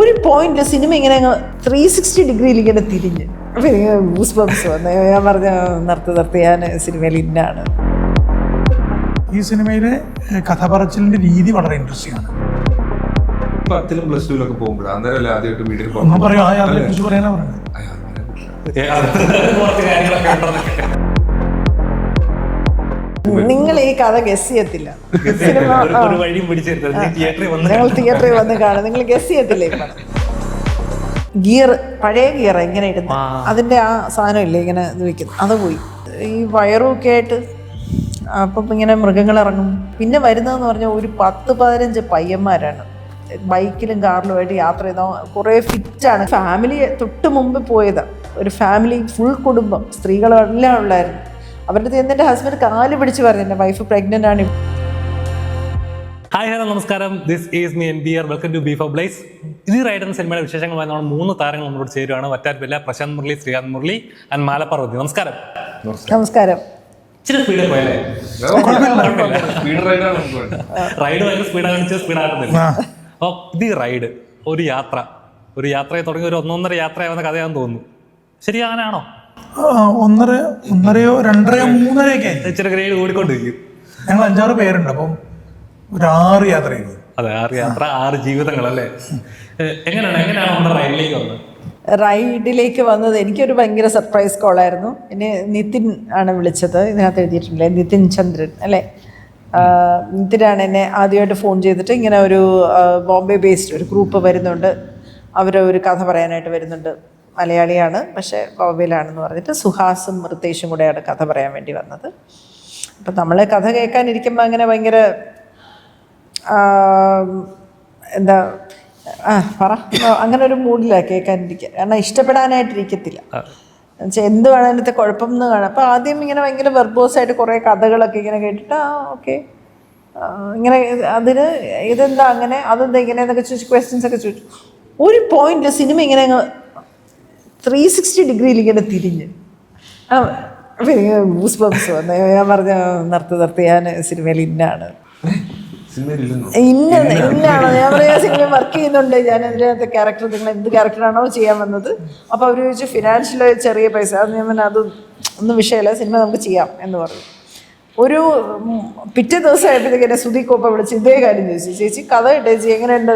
ഒരു പോയിന്റിൽ സിനിമ ഇങ്ങനെ ത്രീ സിക്സ്റ്റി ഡിഗ്രിയിൽ ഇങ്ങനെ തിരിഞ്ഞ്. അപ്പൊ എനിക്ക് ഗൂസ് ബംസ് വന്നു. ഞാൻ പറഞ്ഞ നിർത്തി നിർത്തി ഞാൻ സിനിമയിൽ ഇന്നാണ്. ഈ സിനിമയിലെ കഥ പറച്ചിലിന്റെ രീതി വളരെ ഇൻട്രസ്റ്റിംഗ് ആണ്. പത്തിലും പ്ലസ് ടുവിലൊക്കെ പോകുമ്പോഴാണ് അന്നേരമല്ലേ ആദ്യമായിട്ട് വീട്ടിൽ പറയും കുറിച്ച് പറയാനാ പറയുന്നത് നിങ്ങൾ ഈ കഥ ഗസ് ചെയ്യത്തില്ല. തിയേറ്ററിൽ വന്ന് ഞങ്ങൾ തിയേറ്ററിൽ വന്ന് കാണും. നിങ്ങൾ ഗസ് ചെയ്യത്തില്ല ഈ പടം. ഗിയർ പഴയ ഗിയർ എങ്ങനെ ഇരുന്നു അതിന്റെ ആ സാധനം ഇല്ലേ ഇങ്ങനെ ഇത് വെക്കുന്നു. അത് പോയി. ഈ വയറും ഒക്കെ ആയിട്ട് അപ്പം ഇങ്ങനെ മൃഗങ്ങൾ ഇറങ്ങും. പിന്നെ വരുന്നതെന്ന് പറഞ്ഞാൽ ഒരു പത്ത് പതിനഞ്ച് പയ്യന്മാരാണ്. ബൈക്കിലും കാറിലുമായിട്ട് യാത്ര ചെയ്ത കുറേ ഫിറ്റാണ് ഫാമിലി തൊട്ട് മുമ്പ് പോയതാണ് ഒരു ഫാമിലി ഫുൾ കുടുംബം. സ്ത്രീകളെല്ലാം ഉള്ളായിരുന്നു. അവരുടെ അടുത്ത് എന്നിട്ട് ഹസ്ബൻഡ് കാൽ പിടിച്ച് പറഞ്ഞു എന്റെ വൈഫ് പ്രഗ്നന്റ് ആണ്. ഹായ് ഹലോ നമസ്കാരം. This is me N B R welcome to B beef blaze ഇത് റൈഡ് എന്ന സിനിമയുടെ വിശേഷങ്ങളുമായി നമ്മൾ മൂന്ന് താരങ്ങൾ നമ്മളോട് ചേരുവാണ്. വറ്റാർപ്പില്ല പ്രശാന്ത് മുരളി ശ്രീകാന്ത് മുരളി ആൻഡ് മാലപ്പർവതി. നമസ്കാരം. നമസ്കാരം. ഇച്ചിരി സ്പീഡ് പോയല്ലേ റൈഡ് ഭയങ്കര അപ്പോൾ ഇത് റൈഡ് ഒരു യാത്ര. ഒരു യാത്രയെ തുടങ്ങി ഒരു ഒന്നൊന്നര യാത്രയാവുന്ന കഥയാണെന്ന് തോന്നുന്നു. ശരി അങ്ങനെയാണോ ആ, ഒന്നര ഒന്നരയോ രണ്ടരയോ മൂന്നരയൊക്കെ ഇച്ചിരി ഗ്രേഡ് കൂടിക്കൊണ്ടിരിക്കും. ഞങ്ങൾ അഞ്ചാറ് പേരുണ്ട് അപ്പം ഒരു ആറ് യാത്ര ചെയ്തു. അതെ ആറ് യാത്ര ആറ് ജീവിതങ്ങളല്ലേ? അല്ലേ എങ്ങനെയാണ് എങ്ങനെയാണ് നമ്മുടെ റൈഡിലേക്ക് വന്നത്? റൈഡിലേക്ക് വന്നത് എനിക്കൊരു ഭയങ്കര സർപ്രൈസ് കോളായിരുന്നു. എന്നെ നിതിൻ ആണ് വിളിച്ചത് ഇതിനകത്ത് എഴുതിയിട്ടുണ്ടല്ലേ? നിതിൻ ചന്ദ്രൻ അല്ലേ? നിതിനാണ് എന്നെ ആദ്യമായിട്ട് ഫോൺ ചെയ്തിട്ട് ഇങ്ങനെ ഒരു ബോംബെ ബേസ്ഡ് ഒരു ഗ്രൂപ്പ് വരുന്നുണ്ട്. അവർ ഒരു കഥ പറയാനായിട്ട് വരുന്നുണ്ട്. മലയാളിയാണ് പക്ഷേ ഗോവയിലാണെന്ന് പറഞ്ഞിട്ട് സുഹാസും ഋതേഷും കൂടെയാണ് കഥ പറയാൻ വേണ്ടി വന്നത്. അപ്പം നമ്മൾ കഥ കേൾക്കാനിരിക്കുമ്പോൾ അങ്ങനെ ഭയങ്കര എന്താ ആ പറ. അങ്ങനെ ഒരു മൂഡിലാണ് കേൾക്കാനിരിക്കുക കാരണം ഇഷ്ടപ്പെടാനായിട്ടിരിക്കത്തില്ല. എന്ത് വേണം അതിനകത്ത് കുഴപ്പം എന്ന് കാണാം. അപ്പോൾ ആദ്യം ഇങ്ങനെ ഭയങ്കര വെർബോസായിട്ട് കുറേ കഥകളൊക്കെ ഇങ്ങനെ കേട്ടിട്ട് ആ ഓക്കെ. ഇങ്ങനെ അതിന് ഇതെന്താ അങ്ങനെ? അതെന്താ ഇങ്ങനെ എന്നൊക്കെ ചോദിച്ചു ക്വസ്റ്റ്യൻസ് ഒക്കെ ചോദിച്ചു. ഒരു പോയിന്റ് സിനിമ ഇങ്ങനെ ത്രീ സിക്സ്റ്റി ഡിഗ്രിയിൽ ഇങ്ങനെ തിരിഞ്ഞ്. പിന്നെ ഗൂസ് ബംസ് വന്നു. ഞാൻ പറഞ്ഞ നിർത്തി നിർത്തി ഞാൻ സിനിമയിൽ ഇന്നാണ്? ഇന്ന ഇന്നാണോ. ഞാൻ പറയാ സിനിമ വർക്ക് ചെയ്യുന്നുണ്ട്. ഞാൻ അതിനകത്ത് ക്യാരക്ടർ നിങ്ങൾ എന്ത് ക്യാരക്ടറാണോ ചെയ്യാൻ വന്നത്. അപ്പോൾ അവർ ചോദിച്ചു ഫിനാൻഷ്യൽ ചെറിയ പൈസ. അത് ഞാൻ അത് ഒന്നും വിഷയമല്ല. സിനിമ നമുക്ക് ചെയ്യാം എന്ന് പറഞ്ഞു. ഒരു പിറ്റേ പിറ്റേ ദിവസമായപ്പോഴത്തേക്ക് എന്നെ സുധീ കോപ്പ വിളിച്ച് ഇതേ കാര്യം ചോദിച്ചു. ചേച്ചി കഥ ഇട്ടേച്ചി എങ്ങനെയുണ്ട്?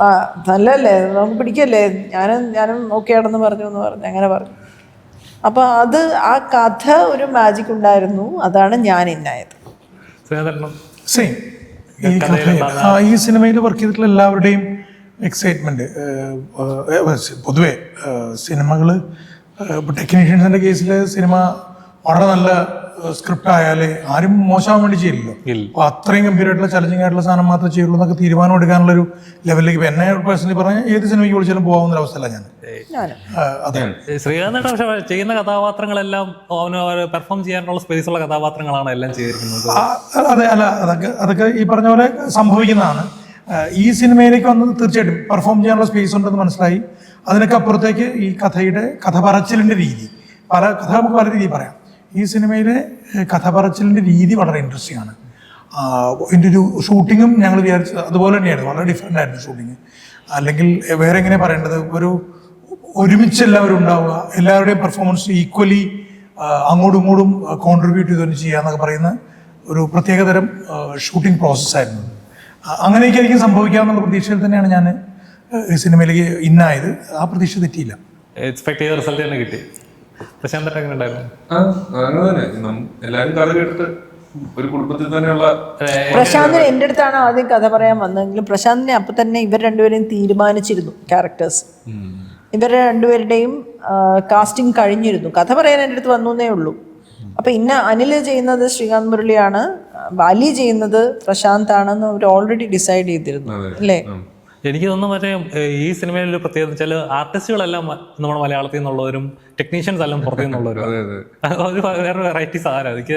അല്ല, അപ്പൊ ഞാൻ പറഞ്ഞു, "ഏ, ആ നല്ലല്ലേ നമുക്ക് പിടിക്കല്ലേ? ഞാനും ഞാനും നോക്കിയാണെന്ന് ആണെന്ന് പറഞ്ഞു എന്ന് പറഞ്ഞു. അങ്ങനെ പറഞ്ഞു. അപ്പോൾ അത് ആ കഥ ഒരു മാജിക് ഉണ്ടായിരുന്നു. അതാണ് ഞാൻ ഇന്നായത്. സെയിം ഈ ഈ സിനിമയിൽ വർക്ക് ചെയ്തിട്ടുള്ള എല്ലാവരുടെയും എക്സൈറ്റ്മെന്റ് പൊതുവെ സിനിമകൾ ഇപ്പോൾ ടെക്നീഷ്യൻസിന്റെ കേസിൽ സിനിമ വളരെ നല്ല സ്ക്രിപ്റ്റ് ആയാലേ ആരും മോശമാവാൻ വേണ്ടി ചെയ്യില്ലല്ലോ. അപ്പൊ അത്രയും ഗംഭീരമായിട്ടുള്ള ചലഞ്ചിങ് ആയിട്ടുള്ള സാധനം മാത്രമേ ചെയ്യുള്ളൂ എന്നൊക്കെ തീരുമാനം എടുക്കാനുള്ള ഒരു ലെവലിലേക്ക് ഇപ്പൊ എന്നെ പേഴ്സണലി പറഞ്ഞാൽ ഏത് സിനിമയ്ക്ക് വിളിച്ചാലും പോകാവുന്ന ഒരു അവസ്ഥയല്ല ഞാൻ അതെ പക്ഷെ ചെയ്യുന്ന കഥാപാത്രങ്ങളെല്ലാം അവന് പെർഫോം ചെയ്യാനുള്ള സ്പേസ് ഉള്ള കഥാപാത്രങ്ങളാണ് എല്ലാം ചെയ്തിരിക്കുന്നത്. അതെ അല്ല അതൊക്കെ അതൊക്കെ ഈ പറഞ്ഞ പോലെ സംഭവിക്കുന്നതാണ്. ഈ സിനിമയിലേക്ക് വന്നത് തീർച്ചയായിട്ടും പെർഫോം ചെയ്യാനുള്ള സ്പേസ് ഉണ്ടെന്ന് മനസ്സിലായി. അതിനൊക്കെ അപ്പുറത്തേക്ക് ഈ കഥയുടെ കഥ പറച്ചിലിന്റെ രീതി പല കഥ നമുക്ക് പല രീതിയിൽ പറയാം. ഈ സിനിമയിലെ കഥ പറച്ചിലിന്റെ രീതി വളരെ ഇൻട്രസ്റ്റിംഗ് ആണ്. എന്റെ ഒരു ഷൂട്ടിങ്ങും ഞങ്ങൾ വിചാരിച്ചത് അതുപോലെ തന്നെയായിരുന്നു. വളരെ ഡിഫറെന്റ് ആയിരുന്നു ഷൂട്ടിങ് അല്ലെങ്കിൽ വേറെ എങ്ങനെ പറയേണ്ടത്? ഒരു ഒരുമിച്ച് എല്ലാവരും ഉണ്ടാവുക എല്ലാവരുടെയും പെർഫോമൻസ് ഈക്വലി അങ്ങോട്ടും ഇങ്ങോട്ടും കോൺട്രിബ്യൂട്ട് ചെയ്തുകൊണ്ട് ചെയ്യുക എന്നൊക്കെ പറയുന്ന ഒരു പ്രത്യേകതരം ഷൂട്ടിംഗ് പ്രോസസ്സായിരുന്നു അങ്ങനെയൊക്കെ ആയിരിക്കും സംഭവിക്കാമെന്നുള്ള പ്രതീക്ഷയിൽ തന്നെയാണ് ഞാൻ സിനിമയിലേക്ക് ഇന്നായത്. ആ പ്രതീക്ഷ തെറ്റിയില്ല. എക്സ്പെക്ട് ചെയ്ത റിസൾട്ട് തന്നെ കിട്ടി. പ്രശാന്തേട്ടൻ എങ്ങനെ ഉണ്ടായിരുന്നു? ആ, അങ്ങനെ തന്നെ. നം- എല്ലാരും കഥ കേട്ടിട്ട് ഒരു കുടുംബത്തിൽ തന്നെയുള്ള പ്രശാന്തിന് എന്റെ അടുത്താണ് ആദ്യം കഥ പറയാൻ വന്നതെങ്കിലും പ്രശാന്തിനെ അപ്പം തന്നെ ഇവർ രണ്ടുപേരെയും തീരുമാനിച്ചിരുന്നു ക്യാരക്ടേഴ്സ് ഇവരെ രണ്ടുപേരുടെയും കാസ്റ്റിംഗ് കഴിഞ്ഞിരുന്നു. കഥ പറയാൻ എന്റെ അടുത്ത് വന്നു എന്നേ ഉള്ളൂ. അപ്പം ഇന്ന അനിൽ ചെയ്യുന്നത് ശ്രീകാന്ത് മുരളിയാണ്. വാലി ചെയ്യുന്നത് പ്രശാന്ത് ആണെന്ന് അവർ ഓൾറെഡി ഡിസൈഡ് ചെയ്തിരുന്നു. അല്ലേ? എനിക്ക് തോന്നുന്നു മറ്റേ ഈ സിനിമയിൽ ഒരു പ്രത്യേകത വെച്ചാൽ ആർട്ടിസ്റ്റുകളെല്ലാം നമ്മുടെ മലയാളത്തിൽ നിന്നുള്ളവരും ടെക്നീഷ്യൻസ് എല്ലാം പുറത്തു നിന്നുള്ളവരും. അതെ അതെ. ഒരു വേറെ വെറൈറ്റി സാധനം. എനിക്ക്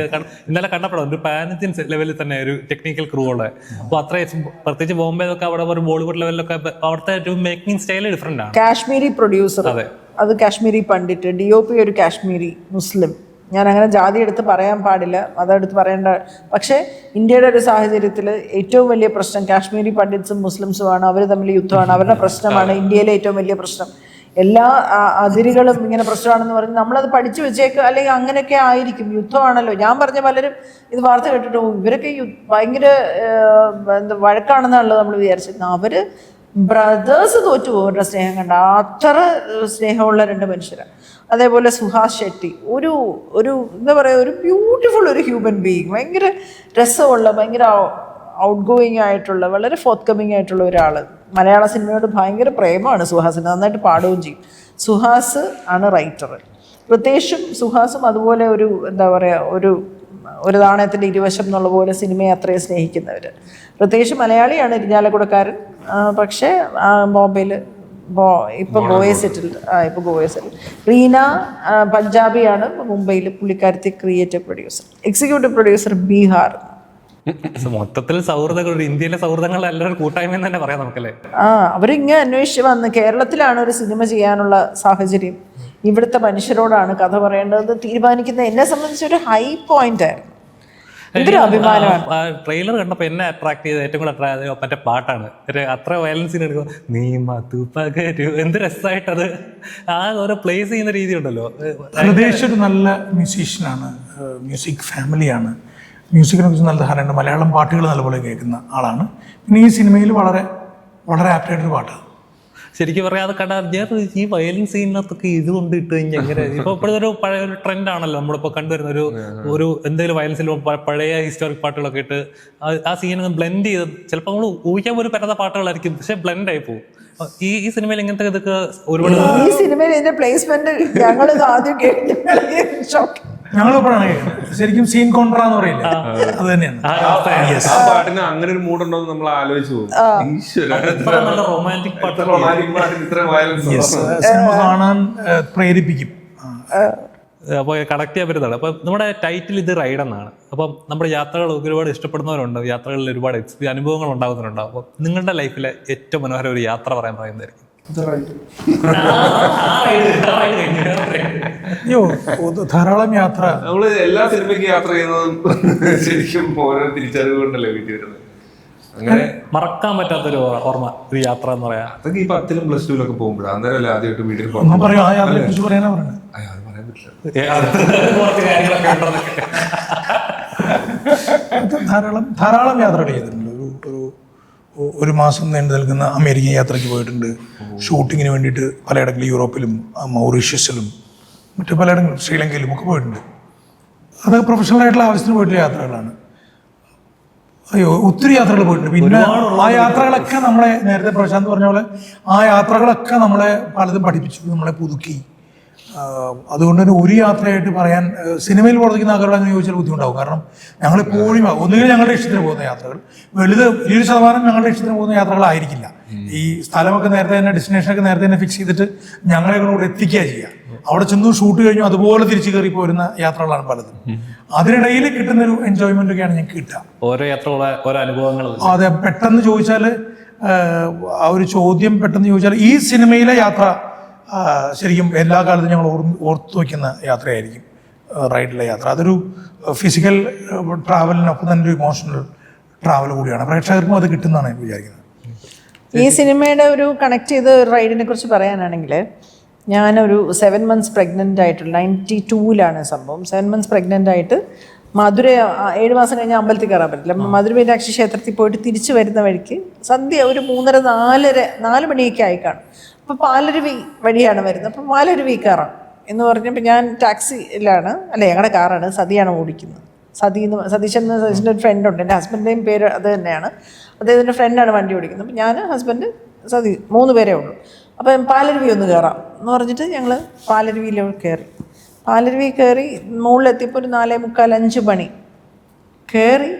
ഇന്നലെ കണ്ടപ്പോഴും ഒരു പാനത്തിൻ ഇന്ത്യൻ ലെവലിൽ തന്നെ ഒരു ടെക്നിക്കൽ ക്രൂ ഉള്ളത് അപ്പോൾ അത്ര പ്രത്യേകിച്ച് ഒക്കെ അവിടെ ഒരു ബോളിവുഡ് ലെവലിലൊക്കെ അവിടുത്തെ ഒരു മേക്കിംഗ് സ്റ്റൈൽ ഡിഫറെന്റ് ആണ്. കാശ്മീരി പ്രൊഡ്യൂസർ അതെ. അത് Kashmiri Pandit D O P ഒരു കാശ്മീരി മുസ്ലിം ഞാൻ അങ്ങനെ ജാതി എടുത്ത് പറയാൻ പാടില്ല അതെടുത്ത് പറയേണ്ട പക്ഷേ ഇന്ത്യയുടെ ഒരു സാഹചര്യത്തിൽ ഏറ്റവും വലിയ പ്രശ്നം കാശ്മീരി പണ്ഡിറ്റ്സും മുസ്ലിംസുമാണ് അവർ തമ്മിൽ യുദ്ധമാണ് അവരുടെ പ്രശ്നമാണ് ഇന്ത്യയിലെ ഏറ്റവും വലിയ പ്രശ്നം. എല്ലാ അതിരുകളും ഇങ്ങനെ പ്രശ്നമാണെന്ന് പറഞ്ഞ് നമ്മളത് പഠിച്ചു വെച്ചേക്ക് അല്ലെങ്കിൽ അങ്ങനെയൊക്കെ ആയിരിക്കും. യുദ്ധമാണല്ലോ. ഞാൻ പറഞ്ഞ പലരും ഇത് വാർത്ത കേട്ടിട്ട് "ഓ, ഇവരൊക്കെ യു- ഭയങ്കര എന്താ വഴക്കാണെന്നാണല്ലോ നമ്മൾ വിചാരിച്ചിരുന്നത് അവർ ബ്രദേഴ്സ് തോറ്റു പോകും അവരുടെ സ്നേഹം കണ്ട അത്ര സ്നേഹമുള്ള രണ്ട് മനുഷ്യരാണ് അതേപോലെ സുഹാസ് ഷെട്ടി ഒരു ഒരു എന്താ പറയുക ഒരു ബ്യൂട്ടിഫുൾ ഒരു ഹ്യൂമൻ ബീയിങ് ഭയങ്കര രസമുള്ള ഭയങ്കര ഔട്ട് ഗോയിങ് ആയിട്ടുള്ള വളരെ ഫോർത്ത് കമ്മിങ് ആയിട്ടുള്ള ഒരാൾ മലയാള സിനിമയോട് ഭയങ്കര പ്രേമമാണ് സുഹാസിന്. നന്നായിട്ട് പാടുകയും ചെയ്യും. സുഹാസ് ആണ് റൈറ്റർ പ്രത്യേകിച്ചും സുഹാസും അതുപോലെ ഒരു എന്താ പറയുക ഒരു ഒരു നാണയത്തിന്റെ ഇരുവശം എന്നുള്ള പോലെ സിനിമയെ അത്രയും സ്നേഹിക്കുന്നവർ പ്രത്യേകിച്ച് മലയാളിയാണ് ഇരിഞ്ഞാലക്കുടക്കാരൻ പക്ഷേ ബോംബെയിൽ ബോ ഇപ്പൊ ഗോവയെ സെറ്റിൽ ആ ഇപ്പൊ ഗോവയെ സെറ്റിൽ. റീന പഞ്ചാബിയാണ് മുംബൈയിൽ പുള്ളിക്കാരത്തി creative producer executive producer Bihar. മൊത്തത്തിൽ സൗഹൃദങ്ങൾ ഇന്ത്യയിലെ സൗഹൃദങ്ങൾ എല്ലാവരും കൂട്ടായ്മ തന്നെ പറയാം നമുക്കല്ലേ? ആ അവരിങ്ങനെ അന്വേഷിച്ച് വന്ന് കേരളത്തിലാണ് ഒരു സിനിമ ചെയ്യാനുള്ള സാഹചര്യം. ഇവിടുത്തെ മനുഷ്യരോടാണ് കഥ പറയേണ്ടത് തീരുമാനിക്കുന്ന എന്നെ സംബന്ധിച്ച് ഒരു ഹൈ പോയിന്റ് ആയിരുന്നു. ട്രെയിലർ കണ്ടപ്പോ എന്നെ അട്രാക്ട് ചെയ്ത ഏറ്റവും കൂടുതൽ അട്രാക്ട് ചെയ്ത മറ്റേ പാട്ടാണ്. ഒരു അത്ര വയലൻസ് സീൻ എടുക്കുമ്പോൾ നീ മതു പകരു. എന്ത് രസമായിട്ടത് ആ ഓരോ പ്ലേസ് ചെയ്യുന്ന രീതി ഉണ്ടല്ലോ. ഹൃദേശ് ഒരു നല്ല മ്യൂസീഷ്യനാണ് മ്യൂസിക് ഫാമിലിയാണ് മ്യൂസിക്കിനെ കുറിച്ച് നല്ല ധാരണയുണ്ട്. മലയാളം പാട്ടുകൾ നല്ലപോലെ കേൾക്കുന്ന ആളാണ്. പിന്നെ ഈ സിനിമയിൽ വളരെ വളരെ ആപ്റ്റായിട്ടൊരു പാട്ടാണ്. ശരിക്കും പറയാതെ കണ്ടാൽ ഞാൻ ഈ വയലൻസ് സീനിനകത്തൊക്കെ ഇത് കൊണ്ട് ഇട്ട് കഴിഞ്ഞാൽ എങ്ങനെ? ഇപ്പൊ ഇപ്പോഴത്തെ ഒരു പഴയ ഒരു ട്രെൻഡ് ആണല്ലോ. നമ്മളിപ്പോ കണ്ടുവരുന്ന ഒരു ഒരു എന്തെങ്കിലും വയലൻസിൽ പഴയ ഹിസ്റ്റോറിക് പാട്ടുകളൊക്കെ ഇട്ട് ആ- സീൻ ബ്ലെൻഡ് ചെയ്ത് ചിലപ്പോൾ നമ്മൾ ഊഹിക്കാൻ പോലും പറ്റാത്ത പാട്ടുകളായിരിക്കും. പക്ഷെ ബ്ലെൻഡ് ആയി പോകും ഈ ഈ സിനിമയിൽ ഇങ്ങനത്തെ ഇതൊക്കെ ഒരുപാട് ഈ സിനിമയിൽ ഇതിന്റെ പ്ലേസ്മെന്റ് ഞങ്ങൾ ആദ്യം കേട്ടു ഞങ്ങൾ ശരിക്കും സീൻ കോൺട്ര എന്ന് പറയില്ല? അത് തന്നെയാണ്. ആ പാട്ടിന് അങ്ങനെ ഒരു മൂഡുണ്ടോ എന്ന് നമ്മൾ ആലോചിച്ചു റൊമാന്റിക് പാട്ട് റൊമാന്റിക് പാട്ടിന് ഇത്ര വയലൻസ് സിനിമ കാണാൻ പ്രേരിപ്പിക്കും. അപ്പോൾ കണക്ട് ചെയ്യാൻ പറ്റുന്നതാണ്. അപ്പോൾ നമ്മുടെ ടൈറ്റിൽ ഇത് റൈഡ് എന്നാണ്. അപ്പം നമ്മുടെ യാത്രകൾ ഒരുപാട് ഇഷ്ടപ്പെടുന്നവരുണ്ട്. യാത്രകളിൽ ഒരുപാട് അനുഭവങ്ങൾ ഉണ്ടാകുന്നവരുണ്ടാവും. അപ്പോൾ നിങ്ങളുടെ ലൈഫിലെ ഏറ്റവും മനോഹര ഒരു യാത്ര പറയാൻ പറയുന്നതായിരിക്കും. അയ്യോ ധാരാളം യാത്ര. നമ്മൾ എല്ലാ സിനിമയ്ക്ക് യാത്ര ചെയ്യുന്നതും ശരിക്കും ഓരോ തിരിച്ചറിവ് കൊണ്ടല്ലേ വീട്ടിൽ വരുന്നത്. അങ്ങനെ മറക്കാൻ പറ്റാത്തൊരു ഓർ- ഓർമ്മ ഒരു യാത്ര എന്ന് പറയാ. അതൊക്കെ ഈ പത്തിലും പ്ലസ് ടുവിലൊക്കെ പോകുമ്പോഴാണ് അന്നേരം അല്ലേ ആദ്യമായിട്ട് വീട്ടിൽ പോകാൻ പോകുന്നത് പറയും ആ യാത്രയെ കുറിച്ച് പറയാനാ പറയുന്നത് അയ്യോ അത് പറയാൻ പറ്റില്ല. ധാരാളം ധാരാളം യാത്രകൾ ചെയ്തിട്ടുണ്ട്. ഒരു മാസം നീണ്ടു നിൽക്കുന്ന അമേരിക്കൻ യാത്രയ്ക്ക് പോയിട്ടുണ്ട്. ഷൂട്ടിങ്ങിന് വേണ്ടിയിട്ട് പലയിടങ്ങളിൽ യൂറോപ്പിലും മൗറീഷ്യസിലും മറ്റു പലയിടങ്ങളിലും ശ്രീലങ്കയിലും ഒക്കെ പോയിട്ടുണ്ട്. അതൊക്കെ പ്രൊഫഷണൽ ആയിട്ടുള്ള ആവശ്യത്തിന് പോയിട്ടുള്ള യാത്രകളാണ്. അയ്യോ ഒത്തിരി യാത്രകൾ പോയിട്ടുണ്ട്. പിന്നെ ആ യാത്രകളൊക്കെ നമ്മളെ നേരത്തെ പ്രശാന്ത് പറഞ്ഞ പോലെ ആ യാത്രകളൊക്കെ നമ്മളെ പലതും പഠിപ്പിച്ചു നമ്മളെ പുതുക്കി. അതുകൊണ്ട് തന്നെ ഒരു യാത്രയായിട്ട് പറയാൻ സിനിമയിൽ പ്രവർത്തിക്കുന്ന ആഗ്രഹം അങ്ങനെ ചോദിച്ചാൽ ബുദ്ധിമുട്ടാവും. കാരണം ഞങ്ങൾ എപ്പോഴും ഒന്നുകിൽ ഞങ്ങളുടെ ഇഷ്ടത്തിന് പോകുന്ന യാത്രകൾ വലുത് വലിയൊരു ശതമാനം ഞങ്ങളുടെ ഇഷ്ടത്തിന് പോകുന്ന യാത്രകളായിരിക്കില്ല. ഈ സ്ഥലമൊക്കെ നേരത്തെ തന്നെ ഡെസ്റ്റിനേഷനൊക്കെ നേരത്തെ തന്നെ ഫിക്സ് ചെയ്തിട്ട് ഞങ്ങളെ കൂടെ എത്തിക്കുക ചെയ്യുക അവിടെ ചെന്ന് ഷൂട്ട് കഴിഞ്ഞു അതുപോലെ തിരിച്ചു കയറി പോരുന്ന യാത്രകളാണ് പലതും. അതിനിടയിൽ കിട്ടുന്ന ഒരു എൻജോയ്മെന്റ് ഒക്കെയാണ് ഞങ്ങൾക്ക് കിട്ടുക. ഓരോ യാത്രകളെ ഓരോ അനുഭവങ്ങൾ അതെ പെട്ടെന്ന് ചോദിച്ചാൽ ആ ഒരു ചോദ്യം പെട്ടെന്ന് ചോദിച്ചാൽ ഈ സിനിമയിലെ യാത്ര ശരിക്കും എല്ലാ കാലത്തും ഞങ്ങൾ ഓർ ഓർത്തു വയ്ക്കുന്ന യാത്രയായിരിക്കും റൈഡിലെ യാത്ര. അതൊരു ഫിസിക്കൽ ട്രാവലിനൊപ്പം തന്നെ ഒരു ഇമോഷണൽ ട്രാവൽ കൂടിയാണ്. പ്രേക്ഷകർക്കും അത് കിട്ടുന്നതാണ് ഞാൻ വിചാരിക്കുന്നത്. ഈ സിനിമയുടെ ഒരു കണക്ട് ചെയ്ത റൈഡിനെ കുറിച്ച് പറയാനാണെങ്കിൽ ഞാനൊരു സെവൻ മന്ത്സ് പ്രഗ്നന്റ് ആയിട്ടുള്ള നയന്റി ടൂവിലാണ് സംഭവം. സെവൻ മന്ത്സ് പ്രഗ്നന്റ് ആയിട്ട് മധുര ഏഴ് മാസം കഴിഞ്ഞ് അമ്പലത്തിൽ കയറാൻ പറ്റില്ല. മധുര മീനാക്ഷി ക്ഷേത്രത്തിൽ പോയിട്ട് തിരിച്ചു വരുന്ന വഴിക്ക് സന്ധ്യ ഒരു മൂന്നര നാലര നാല് മണിയൊക്കെ ആയി കാണും. അപ്പോൾ പാലരുവി വഴിയാണ് വരുന്നത്. അപ്പോൾ പാലരുവി കയറാം എന്ന് പറഞ്ഞപ്പോൾ ഞാൻ ടാക്സിയിലാണ് അല്ല ഞങ്ങളുടെ കാറാണ് സതിയാണ് ഓടിക്കുന്നത്. സതി എന്ന് സതീശൻ എന്ന് സതീശന്റെ ഒരു ഫ്രണ്ടുണ്ട് എന്റെ ഹസ്ബൻഡിന്റെയും പേര് അത് തന്നെയാണ്. അദ്ദേഹത്തിന്റെ ഫ്രണ്ടാണ് വണ്ടി ഓടിക്കുന്നത്. അപ്പം ഞാൻ ഹസ്ബൻഡ് സതി മൂന്ന് പേരേ ഉള്ളൂ. അപ്പം പാലരുവി ഒന്ന് കയറാം എന്ന് പറഞ്ഞിട്ട് ഞങ്ങൾ പാലരുവിയിലോട്ട് കയറി. പാലരുവി കയറി മുകളിലെത്തിയപ്പോൾ ഒരു നാലേ മുക്കാൽ അഞ്ച് മണി. കയറി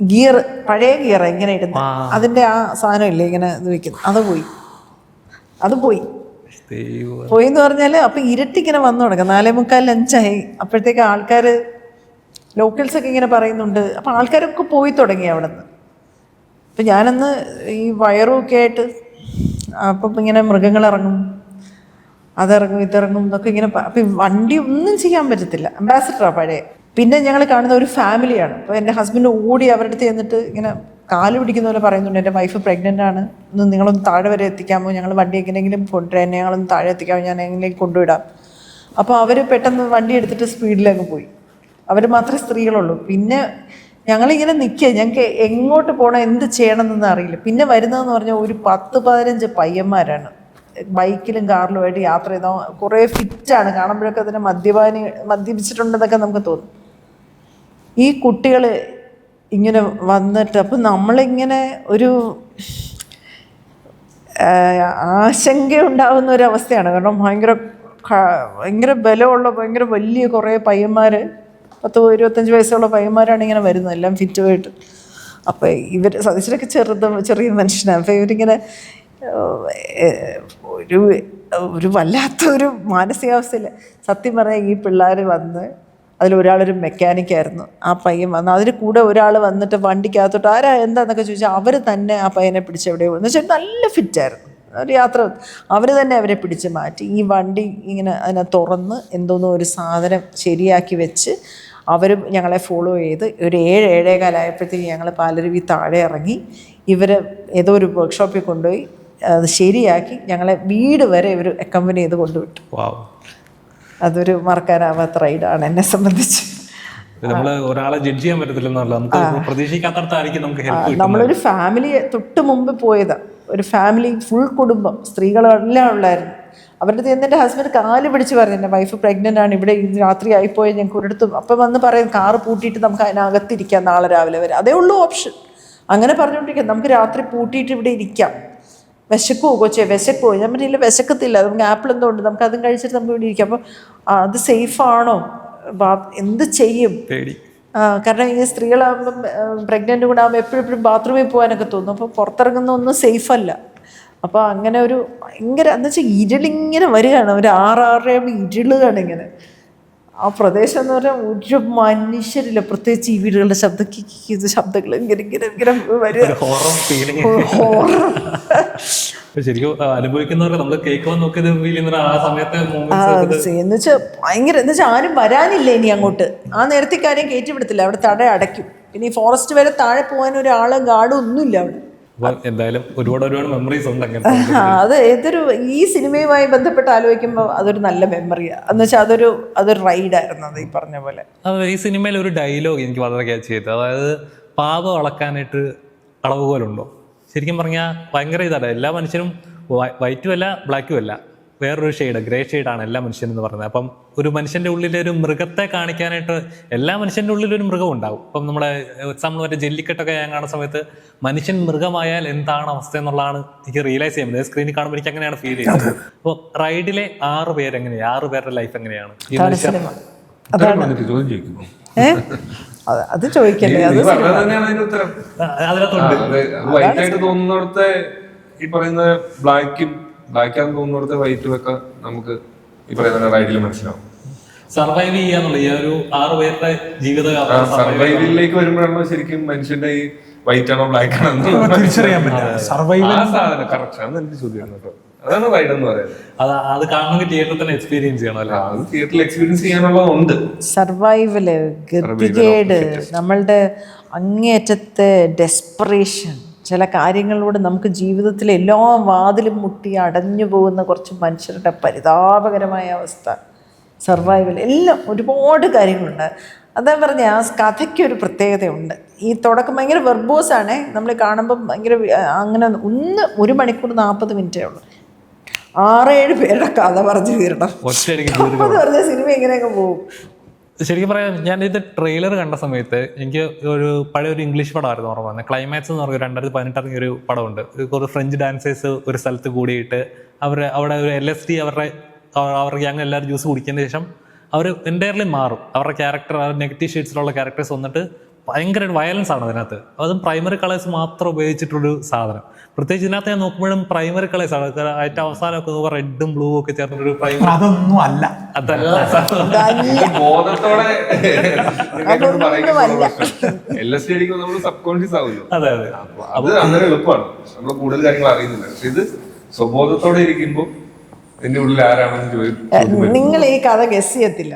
ഗിയർ പഴയ ഗിയർ ഇങ്ങനെ ഇടുന്നത് അതിന്റെ ആ സാധനം ഇല്ലേ ഇങ്ങനെ ഇത് വയ്ക്കുന്നു അത് പോയി. അത് പോയി. പോയി എന്ന് പറഞ്ഞാൽ അപ്പം ഇരട്ടിങ്ങനെ വന്നു തുടങ്ങും. നാലേ മുക്കാൽ അഞ്ചായി അപ്പോഴത്തേക്ക് ആൾക്കാര് ലോക്കൽസ് ഒക്കെ ഇങ്ങനെ പറയുന്നുണ്ട്. അപ്പം ആൾക്കാരൊക്കെ പോയി തുടങ്ങി അവിടെ നിന്ന് അപ്പം ഞാനന്ന് ഈ വയറും ഒക്കെ ആയിട്ട് അപ്പം ഇങ്ങനെ മൃഗങ്ങൾ ഇറങ്ങും അതിറങ്ങും ഇതിറങ്ങും എന്നൊക്കെ ഇങ്ങനെ അപ്പൊ അപ്പം വണ്ടി ഒന്നും ചെയ്യാൻ പറ്റത്തില്ല. അംബാസിഡറാ പഴയ. പിന്നെ ഞങ്ങൾ കാണുന്ന ഒരു ഫാമിലിയാണ് അപ്പോൾ എന്റെ ഹസ്ബൻഡ് ഓടി അവരുടെ അടുത്ത് ചെന്നിട്ട് ഇങ്ങനെ കാൽ പിടിക്കുന്ന പോലെ പറയുന്നുണ്ട് എന്റെ വൈഫ് പ്രഗ്നന്റ് ആണ്. ഒന്ന് നിങ്ങളൊന്ന് താഴെ വരെ എത്തിക്കാമോ? ഞങ്ങൾ വണ്ടി എങ്ങനെയെങ്കിലും കൊണ്ടുവരാൻ എന്നെ ഞങ്ങളൊന്ന് താഴെ എത്തിക്കാമോ? ഞാൻ എങ്ങനെയും കൊണ്ടുവിടാം. അപ്പോൾ അവർ പെട്ടെന്ന് വണ്ടി എടുത്തിട്ട് സ്പീഡിലങ്ങ് പോയി. അവർ മാത്രമേ സ്ത്രീകളുള്ളൂ. പിന്നെ ഞങ്ങളിങ്ങനെ നിൽക്കുക ഞങ്ങൾക്ക് എങ്ങോട്ട് പോകണം എന്ത് ചെയ്യണമെന്നൊന്നും അറിയില്ല. പിന്നെ വരുന്നതെന്ന് പറഞ്ഞാൽ ഒരു പത്ത് പതിനഞ്ച് പയ്യന്മാരാണ്. ബൈക്കിലും കാറിലുമായിട്ട് യാത്ര ചെയ്താൽ കുറേ ഫിറ്റാണ് കാണുമ്പോഴൊക്കെ അതിനെ മദ്യപാനി മദ്യപിച്ചിട്ടുണ്ടെന്നൊക്കെ നമുക്ക് തോന്നും. ഈ കുട്ടികൾ ഇങ്ങനെ വന്നിട്ട് അപ്പം നമ്മളിങ്ങനെ ഒരു ആശങ്ക ഉണ്ടാകുന്ന ഒരു അവസ്ഥയാണ് കാരണം ഭയങ്കര ഭയങ്കര ബലമുള്ള ഭയങ്കര വലിയ കുറേ പയ്യന്മാർ പത്ത് ഇരുപത്തഞ്ച് വയസ്സുള്ള പയ്യന്മാരാണ് ഇങ്ങനെ വരുന്നത് എല്ലാം ഫിറ്റുമായിട്ട് അപ്പോൾ ഇവർ സതീശനൊക്കെ ചെറുത് ചെറിയ മനുഷ്യനാണ് അപ്പോൾ ഇവരിങ്ങനെ ഒരു ഒരു വല്ലാത്തൊരു മാനസികാവസ്ഥയിൽ സത്യം പറഞ്ഞാൽ ഈ പിള്ളേർ വന്ന് അതിലൊരാളൊരു മെക്കാനിക്കായിരുന്നു. ആ പയ്യൻ വന്ന് അതിന് കൂടെ ഒരാൾ വന്നിട്ട് വണ്ടിക്കകത്തോട്ട് ആരാ? എന്താന്നൊക്കെ ചോദിച്ചാൽ അവർ തന്നെ ആ പയ്യനെ പിടിച്ച് എവിടെയോ എന്ന് വെച്ചാൽ നല്ല ഫിറ്റായിരുന്നു. ഒരു യാത്ര അവർ തന്നെ അവരെ പിടിച്ച് മാറ്റി. ഈ വണ്ടി ഇങ്ങനെ അതിനെ തുറന്ന് എന്തോന്നോ ഒരു സാധനം ശരിയാക്കി വെച്ച് അവർ ഞങ്ങളെ ഫോളോ ചെയ്ത് ഒരു ഏഴ് ഏഴേകാലായപ്പോഴത്തേക്ക് ഞങ്ങൾ പാലരുവി താഴെ ഇറങ്ങി. ഇവർ ഏതോ ഒരു വർക്ക്ഷോപ്പിൽ കൊണ്ടുപോയി അത് ശരിയാക്കി ഞങ്ങളെ വീട് വരെ ഇവർ അക്കമ്പനി ചെയ്ത് കൊണ്ടുവിട്ടു. അതൊരു മറക്കാനാവാത്ത റൈഡാണ് എന്നെ സംബന്ധിച്ച്. നമ്മൾ ഒരാളെ ജഡ്ജ് ചെയ്യാൻ പറ്റത്തില്ലെന്നല്ല. നമുക്ക് പ്രതീക്ഷിക്കാത്തടത്തായിരിക്കും നമുക്ക് ഹെൽപ്പ് നമ്മളൊരു ഫാമിലി തൊട്ട് മുമ്പ് പോയത്. ഒരു ഫാമിലി ഫുൾ കുടുംബം. സ്ത്രീകളെല്ലാം ഉള്ളായിരുന്നു. അവരുടെ അടുത്ത് എന്നിട്ട് ഹസ്ബൻഡ് കാൽ പിടിച്ച് പറഞ്ഞു എന്റെ വൈഫ് പ്രഗ്നന്റ് ആണ്. ഇവിടെ ഇന്ന് രാത്രി ആയിപ്പോയി ഞങ്ങൾക്ക് ഒരിടത്തും അപ്പം വന്ന് പറയും കാറ് പൂട്ടിയിട്ട് നമുക്ക് അതിനകത്തിരിക്കാം നാളെ രാവിലെ വരെ. അതേ ഉള്ളൂ ഓപ്ഷൻ അങ്ങനെ പറഞ്ഞുകൊണ്ടിരിക്കാം നമുക്ക് രാത്രി പൂട്ടിയിട്ട് ഇവിടെ ഇരിക്കാം. വിശക്കുമോ കൊച്ചേ? വിശക്കുമോ ഞാൻ പറഞ്ഞില്ല വിശക്കത്തില്ല. നമുക്ക് ആപ്പിൾ എന്തോ ഉണ്ട് നമുക്ക് അതും കഴിച്ചിട്ട് നമുക്ക് ഇവിടെ ഇരിക്കാം. അപ്പം അത് സേഫാണോ? എന്ത് ചെയ്യും? കാരണം ഈ സ്ത്രീകളാകുമ്പം പ്രഗ്നന്റ് കൂടെ ആകുമ്പോൾ എപ്പോഴും എപ്പോഴും ബാത്റൂമിൽ പോകാനൊക്കെ തോന്നും. അപ്പോൾ പുറത്തിറങ്ങുന്ന ഒന്നും സേഫല്ല. അപ്പോൾ അങ്ങനെ ഒരു ഭയങ്കര എന്ന് വെച്ചാൽ ഇരുളിങ്ങനെ വരികയാണ്. ഒരു ആറാറരയാകുമ്പോൾ ഇരുളുകയാണ് ഇങ്ങനെ ആ പ്രദേശം എന്ന് പറഞ്ഞാൽ ഒരു മനുഷ്യരില്ല. പ്രത്യേകിച്ച് ഈ വീടുകളുടെ ശബ്ദം ഇത് ശബ്ദങ്ങൾ ഇങ്ങനെ ഇങ്ങനെ ഇങ്ങനെ ഹോറർ ഹോറർ ശരിക്കും അനുഭവിക്കുന്നവർക്ക് നമ്മൾ കേൾക്കുമ്പോൾ നോക്കിയത് ഫീൽ ചെയ്യുന്ന ആ സമയത്തെ ആ, മൂമെന്റ്സ് സെ- എന്ന് വെച്ചാൽ ഭയങ്കര എന്ന് വെച്ചാൽ ആരും വരാനില്ല ഇനി അങ്ങോട്ട്. ആ നേരത്തെ കാര്യം കയറ്റി വിടത്തില്ല. അവിടെ തട അടയ്ക്കും. പിന്നെ ഈ ഫോറസ്റ്റ് വരെ താഴെ പോകാൻ ഒരാളും ഗാർഡും ഒന്നുമില്ല അവിടെ. എന്തായാലും ഒരുപാട് ഒരുപാട് മെമ്മറീസ് ഉണ്ട് അങ്ങനെ ആ, അത് ഏതൊരു ഈ സിനിമയുമായി ബന്ധപ്പെട്ട് ആലോചിക്കുമ്പോൾ അതൊരു നല്ല മെമ്മറിയാണ് എന്ന് വെച്ചാൽ അതൊരു അതൊരു റൈഡായിരുന്നു അത് ഈ പറഞ്ഞ പോലെ. അതെ ഈ സിനിമയിൽ ഒരു ഡയലോഗ് എനിക്ക് വളരെ ക്യാച്ച് ചെയ്ത്. അതായത് പാപം അളക്കാനായിട്ട് അളവുകോലുണ്ടോ? ശരിക്കും പറഞ്ഞാൽ ഭയങ്കര ഇതാണ് എല്ലാ മനുഷ്യരും വൈറ്റും അല്ല ബ്ലാക്കും അല്ല. വേറൊരു ഷെയ്ഡ് ഗ്രേ ഷെയ്ഡാണ് എല്ലാ മനുഷ്യനും എന്ന് പറയുന്നത്. അപ്പം ഒരു മനുഷ്യന്റെ ഉള്ളിൽ ഒരു മൃഗത്തെ കാണിക്കാനായിട്ട് എല്ലാ മനുഷ്യന്റെ ഉള്ളിൽ ഒരു മൃഗം ഉണ്ടാവും. ഇപ്പം നമ്മുടെ എക്സാമ്പിൾ മറ്റേ ജെല്ലിക്കെട്ടൊക്കെ ഞാൻ കാണുന്ന സമയത്ത് മനുഷ്യൻ മൃഗമായാൽ എന്താണ് അവസ്ഥ എന്നുള്ളതാണ് എനിക്ക് റിയലൈസ് ചെയ്യാൻ പറ്റുന്നത്. സ്ക്രീനിൽ കാണുമ്പോൾ എനിക്ക് അങ്ങനെയാണ് ഫീൽ ചെയ്യുന്നത്. അപ്പോൾ റൈഡിലെ ആറ് പേര് എങ്ങനെയാണ് ആറ് പേരുടെ ലൈഫ് എങ്ങനെയാണ്? ഈ മനുഷ്യർ ചോദ്യം ചോദിക്കുന്നു അത് ചോദിക്കല്ലേ? അത് അതിനകത്തുണ്ട്. വൈറ്റ് ആയിട്ട് തോന്നുന്നിടത്തെ ഈ പറയുന്ന ബ്ലാക്കും ബ്ലാക്ക് ആണെന്ന് വൈറ്റ് വൈറ്റും ഒക്കെ നമുക്ക് ഈ പറയുന്ന റൈഡിൽ മനസ്സിലാവും. സർവൈവ് ചെയ്യാന്നുള്ള ഈ ഒരു ആറ് പേരുടെ ജീവിത സർവൈവലിലേക്ക് വരുമ്പോഴാണോ ശരിക്കും മനുഷ്യന്റെ ഈ വൈറ്റ് ആണോ ബ്ലാക്ക് ആണോ തിരിച്ചറിയാൻ പറ്റില്ല. അതാണ് റൈഡ് എന്ന് പറയുന്നത്. അത് അത് കാണണമെങ്കിൽ തിയേറ്ററിൽ തന്നെ എക്സ്പീരിയൻസ് ചെയ്യണം അല്ലേ? അത് തിയേറ്ററിൽ എക്സ്പീരിയൻസ് ചെയ്യാനുള്ളതുണ്ട്. സർവൈവൽ ഗതികേട് നമ്മളുടെ അങ്ങേയറ്റത്തെ ഡെസ്പറേഷൻ ചില കാര്യങ്ങളിലൂടെ നമുക്ക് ജീവിതത്തിലെ എല്ലാ വാതിലും മുട്ടി അടഞ്ഞു പോകുന്ന കുറച്ച് മനുഷ്യരുടെ പരിതാപകരമായ അവസ്ഥ സർവൈവൽ എല്ലാം ഒരുപാട് കാര്യങ്ങളുണ്ട്. അതാ പറഞ്ഞ ആ കഥയ്ക്ക് ഒരു പ്രത്യേകതയുണ്ട്. ഈ തുടക്കം ഭയങ്കര വെർബോസാണ് നമ്മൾ കാണുമ്പം ഭയങ്കര അങ്ങനെ ഒന്ന് ഒരു മണിക്കൂർ നാൽപ്പത് മിനിറ്റേ ഉള്ളൂ. ആറേഴ് പേരുടെ കഥ പറഞ്ഞു തീരണം. പറഞ്ഞാൽ സിനിമ എങ്ങനെയൊക്കെ പോകും. ശരിക്കും പറയാം ഞാൻ ഇത് ട്രെയിലർ കണ്ട സമയത്ത് എനിക്ക് ഒരു പഴയ ഒരു ഇംഗ്ലീഷ് പടമായിരുന്നു ഓർമ്മ വന്നത്. ക്ലൈമാക്സ് എന്ന് പറഞ്ഞ രണ്ടായിരത്തി പതിനെട്ട് ഇറങ്ങിയ ഒരു പടമുണ്ട്. കുറേ ഫ്രഞ്ച് ഡാൻസേഴ്സ് ഒരു സ്ഥലത്ത് കൂടിയിട്ട് അവർ അവിടെ ഒരു എൽ എസ് ഡി അവരുടെ അവ- അവർക്ക് ഞങ്ങൾ എല്ലാവരും ജ്യൂസ് കുടിച്ചതിന് ശേഷം അവർ എന്റയർലി മാറും. അവരുടെ ക്യാരക്ടർ നെഗറ്റീവ് ഷെയ്ഡ്സിലുള്ള ക്യാരക്ടേഴ്സ് വന്നിട്ട് ഭയങ്കര വയലൻസ് ആണ് അതിനകത്ത് അതും പ്രൈമറി കളേഴ്സ് മാത്രം ഉപയോഗിച്ചിട്ടുള്ളൊരു സാധനം പ്രത്യേകിച്ച് ഇതിനകത്ത് ഞാൻ നോക്കുമ്പോഴും പ്രൈമറി കളേഴ്സ് ആണ് അതിന്റെ അവസാനം അവസാനമൊക്കെ നോക്കുക റെഡും ബ്ലൂ ഒക്കെ ചേർന്നൊരു പ്രൈമറി അതൊന്നും അല്ല അതല്ല അതെ അതെ അത് അങ്ങനെ എളുപ്പമാണ് നമ്മൾ കൂടുതൽ കാര്യങ്ങൾ അറിയുന്നില്ല പക്ഷെ ഇത് സ്വബോധത്തോടെ ഇരിക്കുമ്പോൾ എന്റെ ഉള്ളിൽ ആരാണെന്ന് ചോദിച്ചു നിങ്ങൾ ഈ കഥ ഗസ് ചെയ്യത്തില്ല.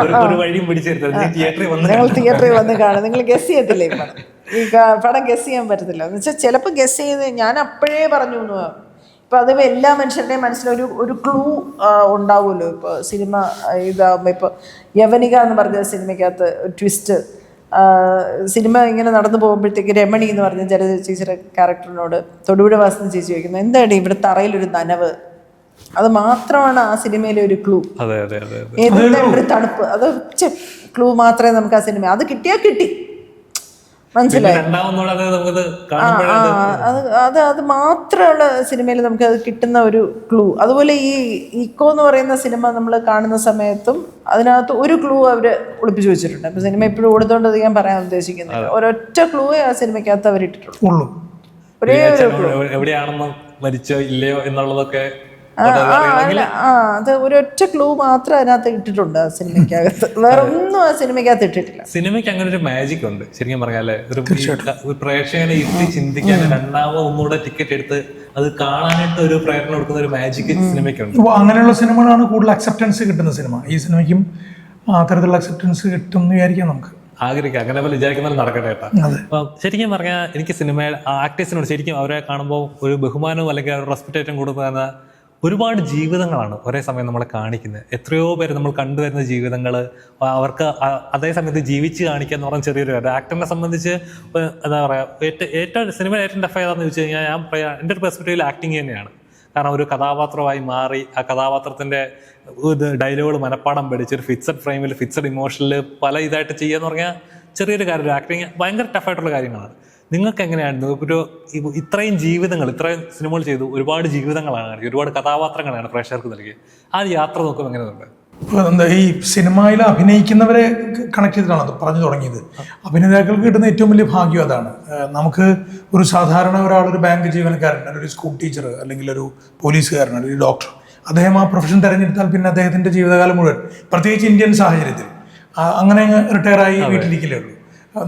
ഒരു- ഒരു വഴിയും തിയേറ്ററിൽ വന്ന് നിങ്ങൾ തിയേറ്ററിൽ വന്ന് കാണും നിങ്ങൾ ഗസ് ചെയ്യത്തില്ല ഈ പടം? ഈ പടം ഗസ് ചെയ്യാൻ പറ്റത്തില്ല. എന്ന് വെച്ചാൽ ചിലപ്പോൾ ഗസ് ചെയ്ത് ഞാൻ അപ്പോഴേ പറഞ്ഞു എന്ന് ഇപ്പം അത് എല്ലാ മനുഷ്യരുടെയും മനസ്സിലൊരു ഒരു ക്ലൂ ഉണ്ടാവുമല്ലോ. ഇപ്പൊ സിനിമ ഇതാകുമ്പോൾ ഇപ്പൊ യവനിക എന്ന് പറഞ്ഞ സിനിമയ്ക്കകത്ത് ട്വിസ്റ്റ് സിനിമ ഇങ്ങനെ നടന്നു പോകുമ്പോഴത്തേക്ക് രമണി എന്ന് പറഞ്ഞ ജലചേച്ചിയുടെ ക്യാരക്ടറിനോട് തൊടുപുഴ വാസന ചേച്ചി ചോദിക്കുന്നത് എന്താണ് ഇവിടെ തറയിലൊരു നനവ്? അത് മാത്രമാണ് ആ സിനിമയിലെ ഒരു ക്ലൂ അതെ അതെ അതെ അതെ. ഏതിന്റെ ഒരു തണുപ്പ്. അത് ക്ലൂ മാത്രമേ നമുക്ക് ആ സിനിമ അത് കിട്ടിയാ കിട്ടി. മനസ്സിലായി? അത് അത് മാത്രമുള്ള സിനിമയിൽ നമുക്ക് അത് കിട്ടുന്ന ഒരു ക്ലൂ അതുപോലെ ഈ ഇക്കോ എന്ന് പറയുന്ന സിനിമ നമ്മൾ കാണുന്ന സമയത്തും അതിനകത്ത് ഒരു ക്ലൂ അവർ ഒളിപ്പിച്ചു വെച്ചിട്ടുണ്ട്. അപ്പൊ സിനിമ ഇപ്പോഴും ഓടുത്തോണ്ട് അത് ഞാൻ പറയാൻ ഉദ്ദേശിക്കുന്നില്ല. ഒരൊറ്റ ക്ലൂ ആ സിനിമയ്ക്കകത്ത് അവർ ഇട്ടിട്ടുള്ളൂ ഉള്ളൂ. ഒരേ ഒരു ക്ലൂ എവിടെയാണെന്നോ മരിച്ചോ ഇല്ലയോ എന്നുള്ളതൊക്കെ ആ അത് ഒരൊറ്റ ക്ലൂ മാത്രം അതിനകത്ത് ഇട്ടിട്ടുണ്ട് ആ സിനിമയ്ക്കകത്ത്. വേറെ ഒന്നും ആ സിനിമയ്ക്കകത്ത് ഇട്ടിട്ടില്ല. സിനിമയ്ക്ക് അങ്ങനെ ഒരു മാജിക് ഉണ്ട്. ശരിക്കും പറഞ്ഞാലേ ഒരു പ്രേക്ഷകനെ ഇരുത്തി ചിന്തിക്കാൻ രണ്ടാമത് ഒന്നുകൂടെ ടിക്കറ്റ് എടുത്ത് അത് കാണാനായിട്ട് ഒരു പ്രേരണ കൊടുക്കുന്ന ഒരു മാജിക് സിനിമയ്ക്കുണ്ട്. ഉണ്ട് അങ്ങനെയുള്ള സിനിമകളാണ് കൂടുതൽ അക്സെപ്റ്റൻസ് കിട്ടുന്ന സിനിമ. ഈ സിനിമയ്ക്കും ആ തരത്തിലുള്ള അക്സെപ്റ്റൻസ് കിട്ടും എന്ന് വിചാരിക്കാം നമുക്ക്. ആഗ്രഹിക്കുക അങ്ങനെ പോലെ വിചാരിക്കുന്നത് നടക്കട്ടെ കേട്ടോ. അപ്പൊ ശരിക്കും പറഞ്ഞാൽ എനിക്ക് സിനിമ ആക്ടേഴ്സിനോട് ശരിക്കും അവരെ കാണുമ്പോൾ ഒരു ബഹുമാനവും അല്ലെങ്കിൽ ഒരു റെസ്പെക്റ്റേറ്റും കൊടുക്കുന്ന ഒരുപാട് ജീവിതങ്ങളാണ് ഒരേ സമയം നമ്മളെ കാണിക്കുന്നത്. എത്രയോ പേര് നമ്മൾ കണ്ടുവരുന്ന ജീവിതങ്ങൾ അവർക്ക് അതേ സമയത്ത് ജീവിച്ച് കാണിക്കുക എന്ന് പറഞ്ഞ ചെറിയൊരു കാര്യം. ആക്ടറിനെ സംബന്ധിച്ച് എന്താ പറയുക ഏറ്റവും ഏറ്റവും സിനിമയിൽ ഏറ്റവും ടഫ് ഏതാണെന്ന് ചോദിച്ചു കഴിഞ്ഞാൽ ഞാൻ പറയാം എന്റെ ഒരു പെർസ്പെക്റ്റീവിൽ ആക്ടിങ് തന്നെയാണ്. കാരണം ഒരു കഥാപാത്രമായി മാറി ആ കഥാപാത്രത്തിന്റെ ഇത് ഡയലോഗ് മനപ്പാടം പഠിച്ച് ഒരു ഫിക്സഡ് ഫ്രെയിമിൽ ഫിക്സഡ് ഇമോഷനിൽ പല ഇതായിട്ട് ചെയ്യുക എന്ന് പറഞ്ഞാൽ ചെറിയൊരു കാര്യം. ആക്ടിങ് ഭയങ്കര ടഫായിട്ടുള്ള കാര്യങ്ങളാണ്. നിങ്ങൾക്ക് എങ്ങനെയായിരുന്നു ഒരു ഇത്രയും ജീവിതങ്ങൾ ഇത്രയും സിനിമകൾ ചെയ്തു ഒരുപാട് ജീവിതങ്ങളാണ് ഒരുപാട് കഥാപാത്രങ്ങളാണ് പ്രേക്ഷകർക്ക് നൽകിയത്. ആ യാത്ര നോക്കുമ്പോൾ എങ്ങനെയുണ്ട്? അപ്പോൾ എന്താ ഈ സിനിമയിൽ അഭിനയിക്കുന്നവരെ കണക്ട് ചെയ്തിട്ടാണ് അത് പറഞ്ഞു തുടങ്ങിയത്. അഭിനേതാക്കൾക്ക് കിട്ടുന്ന ഏറ്റവും വലിയ ഭാഗ്യം അതാണ്. നമുക്ക് ഒരു സാധാരണ ഒരാൾ ഒരു ബാങ്ക് ജീവനക്കാരൻ അല്ലെങ്കിൽ ഒരു സ്കൂൾ ടീച്ചർ അല്ലെങ്കിൽ ഒരു പോലീസുകാരൻ അല്ലെങ്കിൽ ഡോക്ടർ അദ്ദേഹം ആ പ്രൊഫഷൻ തിരഞ്ഞെടുത്താൽ പിന്നെ അദ്ദേഹത്തിന്റെ ജീവിതകാലം മുഴുവൻ പ്രത്യേകിച്ച് ഇന്ത്യൻ സാഹചര്യത്തിൽ. അങ്ങനെ റിട്ടയർ ആയി വീട്ടിലിരിക്കലേ ഉള്ളൂ.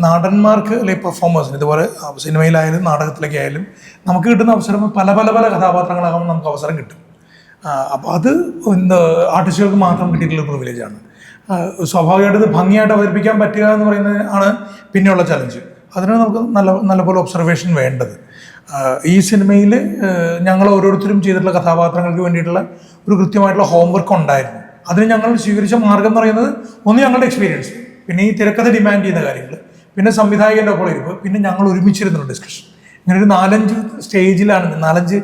നാടന്മാർക്ക് അല്ലെങ്കിൽ പെർഫോമേഴ്സിന് ഇതുപോലെ സിനിമയിലായാലും നാടകത്തിലൊക്കെ ആയാലും നമുക്ക് കിട്ടുന്ന അവസരം പല പല പല കഥാപാത്രങ്ങളാകുമ്പോൾ നമുക്ക് അവസരം കിട്ടും. അപ്പോൾ അത് ആർട്ടിസ്റ്റുകൾക്ക് മാത്രം കിട്ടിയിട്ടുള്ള പ്രിവിലേജാണ് സ്വാഭാവികമായിട്ട് ഇത് ഭംഗിയായിട്ട് അവതരിപ്പിക്കാൻ പറ്റുക എന്ന് പറയുന്നത് ആണ് പിന്നെയുള്ള ചലഞ്ച് അതിന് നമുക്ക് നല്ല നല്ലപോലെ ഒബ്സർവേഷൻ വേണ്ടത്. ഈ സിനിമയിൽ ഞങ്ങൾ ഓരോരുത്തരും ചെയ്തിട്ടുള്ള കഥാപാത്രങ്ങൾക്ക് വേണ്ടിയിട്ടുള്ള ഒരു കൃത്യമായിട്ടുള്ള ഹോംവർക്ക് ഉണ്ടായിരുന്നു. അതിന് ഞങ്ങൾ സ്വീകരിച്ച മാർഗം എന്ന് പറയുന്നത് ഒന്ന് ഞങ്ങളുടെ എക്സ്പീരിയൻസ് പിന്നെ ഈ തിരക്കഥ ഡിമാൻഡ് ചെയ്യുന്ന കാര്യങ്ങൾ പിന്നെ സംവിധായകന്റെ ഒപ്പം ഇരിപ്പ്. പിന്നെ ഞങ്ങൾ ഒരുമിച്ചിരുന്നു ഡിസ്കഷൻ ഇങ്ങനെ ഒരു നാലഞ്ച് സ്റ്റേജിലാണ് നാലഞ്ച്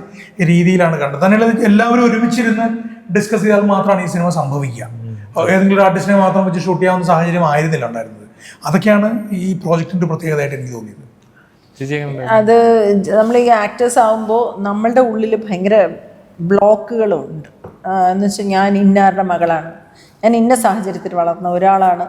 രീതിയിലാണ് കണ്ടത്. തന്നെയുള്ള എല്ലാവരും ഒരുമിച്ചിരുന്ന് ഡിസ്കസ് ചെയ്താൽ മാത്രമാണ് ഈ സിനിമ സംഭവിക്കുക. ഏതെങ്കിലും ഒരു ആർട്ടിസ്റ്റിനെ മാത്രം വെച്ച് ഷൂട്ട് ചെയ്യാവുന്ന സാഹചര്യം ആയിരുന്നില്ല ഉണ്ടായിരുന്നത്. അതൊക്കെയാണ് ഈ പ്രോജക്റ്റിന്റെ പ്രത്യേകതയായിട്ട് എനിക്ക് തോന്നിയത്. അത് നമ്മൾ ഈ ആക്ടേഴ്സ് ആകുമ്പോൾ നമ്മളുടെ ഉള്ളിൽ ഭയങ്കര ബ്ലോക്കുകളുണ്ട്. എന്ന് വെച്ചാൽ ഞാൻ ഇന്നാരുടെ മകളാണ്? ഞാൻ ഇന്ന സാഹചര്യത്തിൽ വളർന്ന ഒരാളാണ്?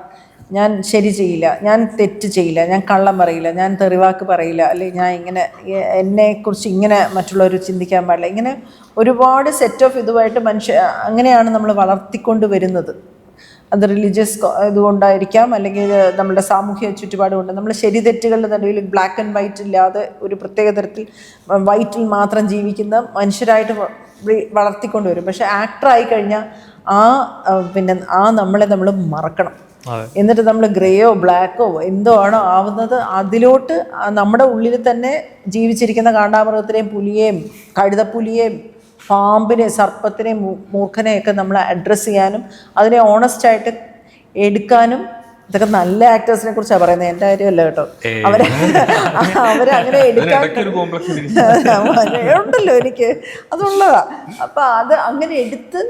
ഞാൻ ശരി ചെയ്യില്ല ഞാൻ തെറ്റ് ചെയ്യില്ല ഞാൻ കള്ളം പറയില്ല ഞാൻ തെറിവാക്ക് പറയില്ല അല്ലെങ്കിൽ ഞാൻ ഇങ്ങനെ എന്നെ എന്നെക്കുറിച്ച് ഇങ്ങനെ മറ്റുള്ളവർ ചിന്തിക്കാൻ പാടില്ല. ഇങ്ങനെ ഒരുപാട് സെറ്റ് ഓഫ് ഇതുമായിട്ട് മനുഷ്യ അങ്ങനെയാണ് നമ്മൾ വളർത്തിക്കൊണ്ട് വരുന്നത്. അത് റിലീജിയസ് ഇതുകൊണ്ടായിരിക്കാം അല്ലെങ്കിൽ നമ്മുടെ സാമൂഹ്യ ചുറ്റുപാട് കൊണ്ട് നമ്മൾ ശരി തെറ്റുകളുടെ നടുവിൽ ബ്ലാക്ക് ആൻഡ് വൈറ്റ് ഇല്ലാതെ ഒരു പ്രത്യേക തരത്തിൽ വൈറ്റിൽ മാത്രം ജീവിക്കുന്ന മനുഷ്യരായിട്ട് വളർത്തിക്കൊണ്ട് വരും. പക്ഷെ ആക്ടറായി കഴിഞ്ഞാൽ ആ, പിന്നെ ആ നമ്മളെ നമ്മൾ മറക്കണം. എന്നിട്ട് നമ്മൾ ഗ്രേയോ ബ്ലാക്കോ എന്തോ ആണോ ആവുന്നത് അതിലോട്ട് നമ്മുടെ ഉള്ളിൽ തന്നെ ജീവിച്ചിരിക്കുന്ന കാണ്ടാമൃഗത്തിനെയും പുലിയെയും കഴുതപ്പുലിയെയും പാമ്പിനെ സർപ്പത്തിനെ മൂർഖനെയൊക്കെ നമ്മൾ അഡ്രസ്സ് ചെയ്യാനും അതിനെ ഓണസ്റ്റായിട്ട് എടുക്കാനും ഇതൊക്കെ നല്ല ആക്ടേഴ്സിനെ കുറിച്ചാണ് പറയുന്നത്. എന്റെ കാര്യമല്ല കേട്ടോ. അവരെ അവരങ്ങനെ എടുക്കാൻ ഉണ്ടല്ലോ എനിക്ക്. അതുള്ളതാ. അപ്പൊ അത് അങ്ങനെ എടുത്ത്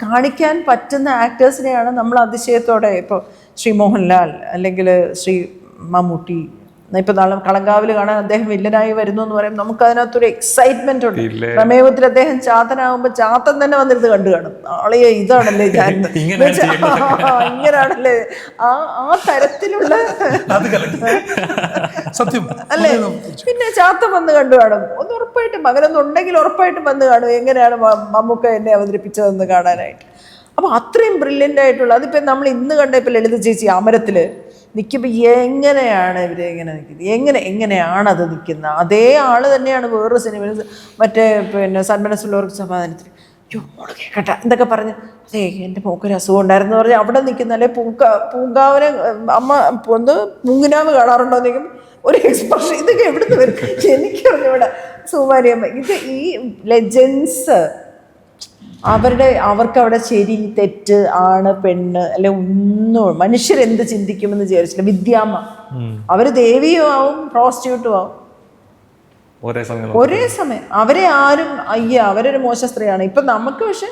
കാണിക്കാൻ പറ്റുന്ന ആക്ടേഴ്സിനെയാണ് നമ്മൾ അതിശയത്തോടെ ഇപ്പോൾ ശ്രീ മോഹൻലാൽ അല്ലെങ്കിൽ ശ്രീ മമ്മൂട്ടി ഇപ്പൊ നാളെ കളങ്കാവിൽ കാണാൻ അദ്ദേഹം വില്ലനായി വരുന്നു എന്ന് പറയുമ്പോൾ നമുക്ക് അതിനകത്തൊരു എക്സൈറ്റ്മെന്റ് ഉണ്ട് പ്രമേയത്തിൽ അദ്ദേഹം ചാത്തനാകുമ്പോൾ ചാത്തൻ തന്നെ വന്നിരുന്ന് കണ്ടു കാണും. നാളെ ഇതാണല്ലേ ഞാൻ. ഇങ്ങനെയാണല്ലേ ആ ആ തരത്തിലുള്ള സത്യം. അല്ലേ? പിന്നെ ചാത്തൻ വന്ന് കണ്ടു കാണും. ഒന്ന് ഉറപ്പായിട്ടും മകനൊന്നുണ്ടെങ്കിൽ ഉറപ്പായിട്ടും വന്ന് കാണും. എങ്ങനെയാണ് മമ്മൂക്ക എന്നെ അവതരിപ്പിച്ചതെന്ന് കാണാനായിട്ട്. അപ്പോൾ അത്രയും ബ്രില്യന്റ് ആയിട്ടുള്ള അതിപ്പോൾ നമ്മൾ ഇന്ന് കണ്ട ഇപ്പോൾ ലളിത ചേച്ചി അമരത്തിൽ നിൽക്കുമ്പോൾ എങ്ങനെയാണ് ഇവർ എങ്ങനെ നിൽക്കുന്നത് എങ്ങനെ എങ്ങനെയാണ് അത് നിൽക്കുന്നത് അതേ ആൾ തന്നെയാണ് വേറൊരു സിനിമയിൽ മറ്റേ പിന്നെ സന്മനസ്സുള്ളവർക്ക് സമാധാനത്തിൽ. അയ്യോ മോൾ കേക്കട്ടെ എന്തൊക്കെ പറഞ്ഞ് അതെ എന്റെ മൂക്കൊരു അസുഖം ഉണ്ടായിരുന്നു പറഞ്ഞ് അവിടെ നിൽക്കുന്ന അല്ലെ പൂങ്ക പൂങ്കാവിനെ അമ്മ ഒന്ന് പൂങ്കുനാവ് കാണാറുണ്ടോ എന്ന് ഒരു എക്സ്പ്രഷൻ ഇതൊക്കെ എവിടുന്ന് വരും? എനിക്കറിഞ്ഞൂടെ. സുമാരിയമ്മ ഇത് ഈ ലെജൻസ് അവരുടെ അവർക്ക് അവിടെ ശരി തെറ്റ് ആണ് പെണ്ണ് അല്ലെ ഒന്നും മനുഷ്യരെന്ത് ചിന്തിക്കുമെന്ന് വിചാരിച്ചില്ല. വിദ്യാമ്മ. അവർ ദേവിയും ആവും പ്രോസ്റ്റിറ്റ്യൂട്ടും ആവും. ഒരേ സമയം. ഒരേ സമയം. അവരെ ആരും അയ്യ അവരൊരു മോശ സ്ത്രീയാണ്. ഇപ്പം നമുക്ക് പക്ഷെ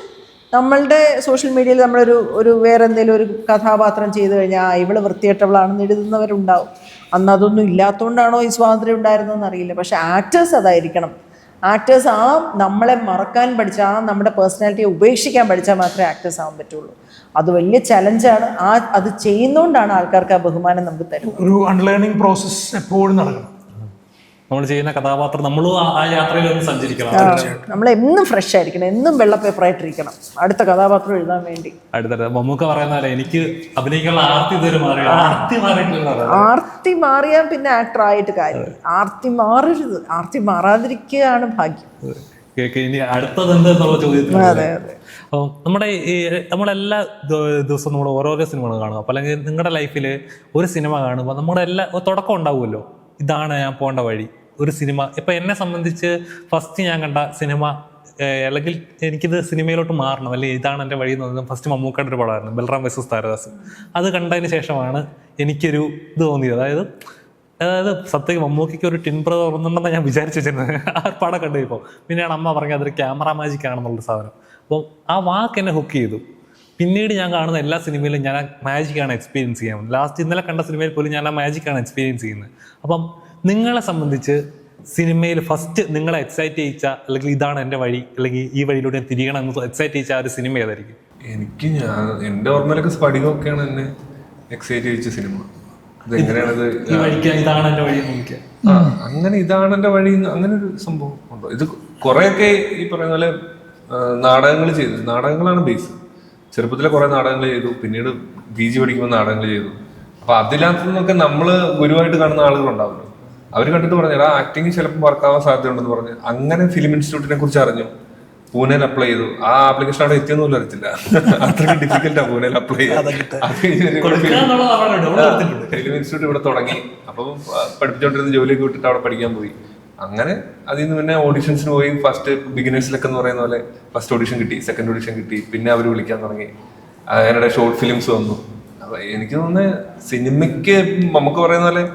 നമ്മളുടെ സോഷ്യൽ മീഡിയയിൽ നമ്മളൊരു ഒരു വേറെ എന്തെങ്കിലും ഒരു കഥാപാത്രം ചെയ്തു കഴിഞ്ഞാൽ ആ ഇവൾ വൃത്തികെട്ടവളാണെന്ന് എഴുതുന്നവരുണ്ടാവും. അന്ന് അതൊന്നും ഇല്ലാത്തതുകൊണ്ടാണോ ഈ സ്വാതന്ത്ര്യം ഉണ്ടായിരുന്നതെന്ന് അറിയില്ല പക്ഷെ ആക്ടേഴ്സ് അതായിരിക്കണം. ആക്ടേഴ്സ് ആ നമ്മളെ മറക്കാൻ പഠിച്ച ആ നമ്മുടെ പേഴ്സണാലിറ്റിയെ ഉപേക്ഷിക്കാൻ പഠിച്ചാൽ മാത്രമേ ആക്ടേഴ്സ് ആവാൻ പറ്റുള്ളൂ. അത് വലിയ ചലഞ്ചാണ് ആ അത് ചെയ്യുന്നതുകൊണ്ടാണ് ആൾക്കാർക്ക് ആ ബഹുമാനം നമുക്ക് തരുന്നത്. ഒരു അൺലേണിംഗ് പ്രോസസ്സ് എപ്പോഴും നടക്കണം. നമ്മൾ ചെയ്യുന്ന കഥാപാത്രം നമ്മളും ആ- യാത്രയിൽ ഒന്ന് സഞ്ചരിക്കണം. നമ്മൾ എന്നും ഫ്രഷ് ആയിരിക്കണം. എന്നും വെള്ള പേപ്പറായിട്ടിരിക്കണം അടുത്ത കഥാപാത്രം എഴുതാൻ വേണ്ടി. അടുത്ത മമ്മൂക്ക പറയുന്ന പോലെ എനിക്ക് അഭിനയിക്കാനുള്ള ആർത്തി ഇതുവരെ മാറി ആർത്തി മാറിയിട്ടില്ല ആർത്തി മാറിയാൽ പിന്നെ ആക്ടർ ആയിട്ട് കാര്യം. ആർത്തി മാറരുത്. ആർത്തി മാറാതിരിക്കുകയാണ് ഭാഗ്യം. ഇനി അടുത്തത് എന്തെന്നുള്ള ചോദ്യത്തിന് അതെ അതെ. അപ്പോൾ നമ്മുടെ ഈ നമ്മളെല്ലാ ദിവസവും നമ്മൾ ഓരോരോ സിനിമകൾ കാണുക അപ്പോൾ അല്ലെങ്കിൽ നിങ്ങളുടെ ലൈഫിൽ ഒരു സിനിമ കാണുമ്പോൾ നമ്മുടെ എല്ലാ തുടക്കം ഉണ്ടാവുമല്ലോ. ഇതാണ് ഞാൻ പോകേണ്ട വഴി. ഒരു സിനിമ. ഇപ്പം എന്നെ സംബന്ധിച്ച് ഫസ്റ്റ് ഞാൻ കണ്ട സിനിമ അല്ലെങ്കിൽ എനിക്കിത് സിനിമയിലോട്ട് മാറണം. അല്ലെങ്കിൽ ഇതാണ് എന്റെ വഴി എന്ന് പറഞ്ഞാൽ ഫസ്റ്റ് മമ്മൂക്കയുടെ ഒരു പടമായിരുന്നു ബൽറാം വെസസ് താരദാസ്. അത് കണ്ടതിന് ശേഷമാണ് എനിക്കൊരു ഇത് തോന്നിയത്. അതായത് അതായത് സത്യം മമ്മൂക്കിക്ക് ഒരു ടിൻ ബ്രദർ ഉണ്ടെന്നാണ് ഞാൻ വിചാരിച്ചു വെച്ചിരുന്നത്. ആ പടം കണ്ടു ഇപ്പോൾ പിന്നെയാണ് അമ്മ പറഞ്ഞത് അതൊരു ക്യാമറ മാജിക് ആണെന്നുള്ള സാധനം. അപ്പോൾ ആ വാക്ക് എന്നെ ഹുക്ക് ചെയ്തു. പിന്നീട് ഞാൻ കാണുന്ന എല്ലാ സിനിമയിലും ഞാൻ ആ മാജിക്കാണ് എക്സ്പീരിയൻസ് ചെയ്യാൻ ലാസ്റ്റ് ഇന്നലെ കണ്ട സിനിമയിൽ പോലും ഞാൻ ആ മാജിക്കാണ് എക്സ്പീരിയൻസ് ചെയ്യുന്നത്. അപ്പം നിങ്ങളെ സംബന്ധിച്ച് സിനിമയിൽ ഫസ്റ്റ് നിങ്ങളെ എക്സൈറ്റ് ചെയ്യിച്ച അല്ലെങ്കിൽ ഇതാണ് എന്റെ വഴി അല്ലെങ്കിൽ ഈ വഴിയിലൂടെ ഞാൻ തിരിയണം എന്ന് എക്സൈറ്റ് ചെയ്യിച്ച ആ ഒരു സിനിമ ഏതായിരിക്കും? എനിക്ക് ഞാൻ എന്റെ ഓർമ്മയിലൊക്കെ സ്പടികമൊക്കെയാണ് എന്നെ എക്സൈറ്റ് ചെയ്യിച്ച സിനിമ. വഴിക്ക് ഇതാണ് എന്റെ വഴി അങ്ങനെ ഇതാണ് എന്റെ വഴി അങ്ങനെ ഒരു സംഭവം ഉണ്ടോ? ഇത് കുറെയൊക്കെ ഈ പറയുന്ന പോലെ നാടകങ്ങൾ ചെയ്തു. നാടകങ്ങളാണ് ബേസ് ചെറുപ്പത്തിലെ കുറെ നാടകങ്ങൾ ചെയ്തു. പിന്നീട് പി ജി പഠിക്കുമ്പോൾ നാടകങ്ങൾ ചെയ്തു. അപ്പൊ അതിനകത്തു നമ്മൾ നമ്മൾ ഗുരുവായിട്ട് കാണുന്ന ആളുകളുണ്ടാവുമല്ലോ. അവർ കണ്ടിട്ട് പറഞ്ഞു എടാ ആക്ടിങ് ചിലപ്പോൾ വർക്കാവാൻ സാധ്യതയുണ്ടെന്ന് പറഞ്ഞു. അങ്ങനെ ഫിലിം ഇൻസ്റ്റിറ്റ്യൂട്ടിനെ കുറിച്ച് അറിഞ്ഞു. പൂനെയിൽ അപ്ലൈ ചെയ്തു. ആ ആപ്ലിക്കേഷൻ അവിടെ എത്തിയൊന്നും അറിയത്തില്ല. അത്രയ്ക്ക് ഡിഫിക്കൽട്ടാ പൂനെയിൽ അപ്ലൈ. ഫിലിം ഇൻസ്റ്റിറ്റ്യൂട്ട് ഇവിടെ തുടങ്ങി. അപ്പം ആ, പഠിപ്പിച്ചോണ്ടിരുന്ന ജോലിയൊക്കെ വിട്ടിട്ട് അവിടെ പഠിക്കാൻ പോയി. അങ്ങനെ അതിൽ നിന്ന് പിന്നെ ഓഡിഷൻസിന് പോയി. ഫസ്റ്റ് ബിഗിനേഴ്സിലൊക്കെ എന്ന് പറയുന്ന പോലെ ഫസ്റ്റ് ഓഡിഷൻ കിട്ടി സെക്കൻഡ് ഓഡിഷൻ കിട്ടി. പിന്നെ അവർ വിളിക്കാൻ തുടങ്ങി. അതിനിടെ ഷോർട്ട് ഫിലിംസ് വന്നു. അപ്പൊ എനിക്ക് തോന്നുന്നത് സിനിമയ്ക്ക് നമുക്ക് പറയുന്ന പോലെ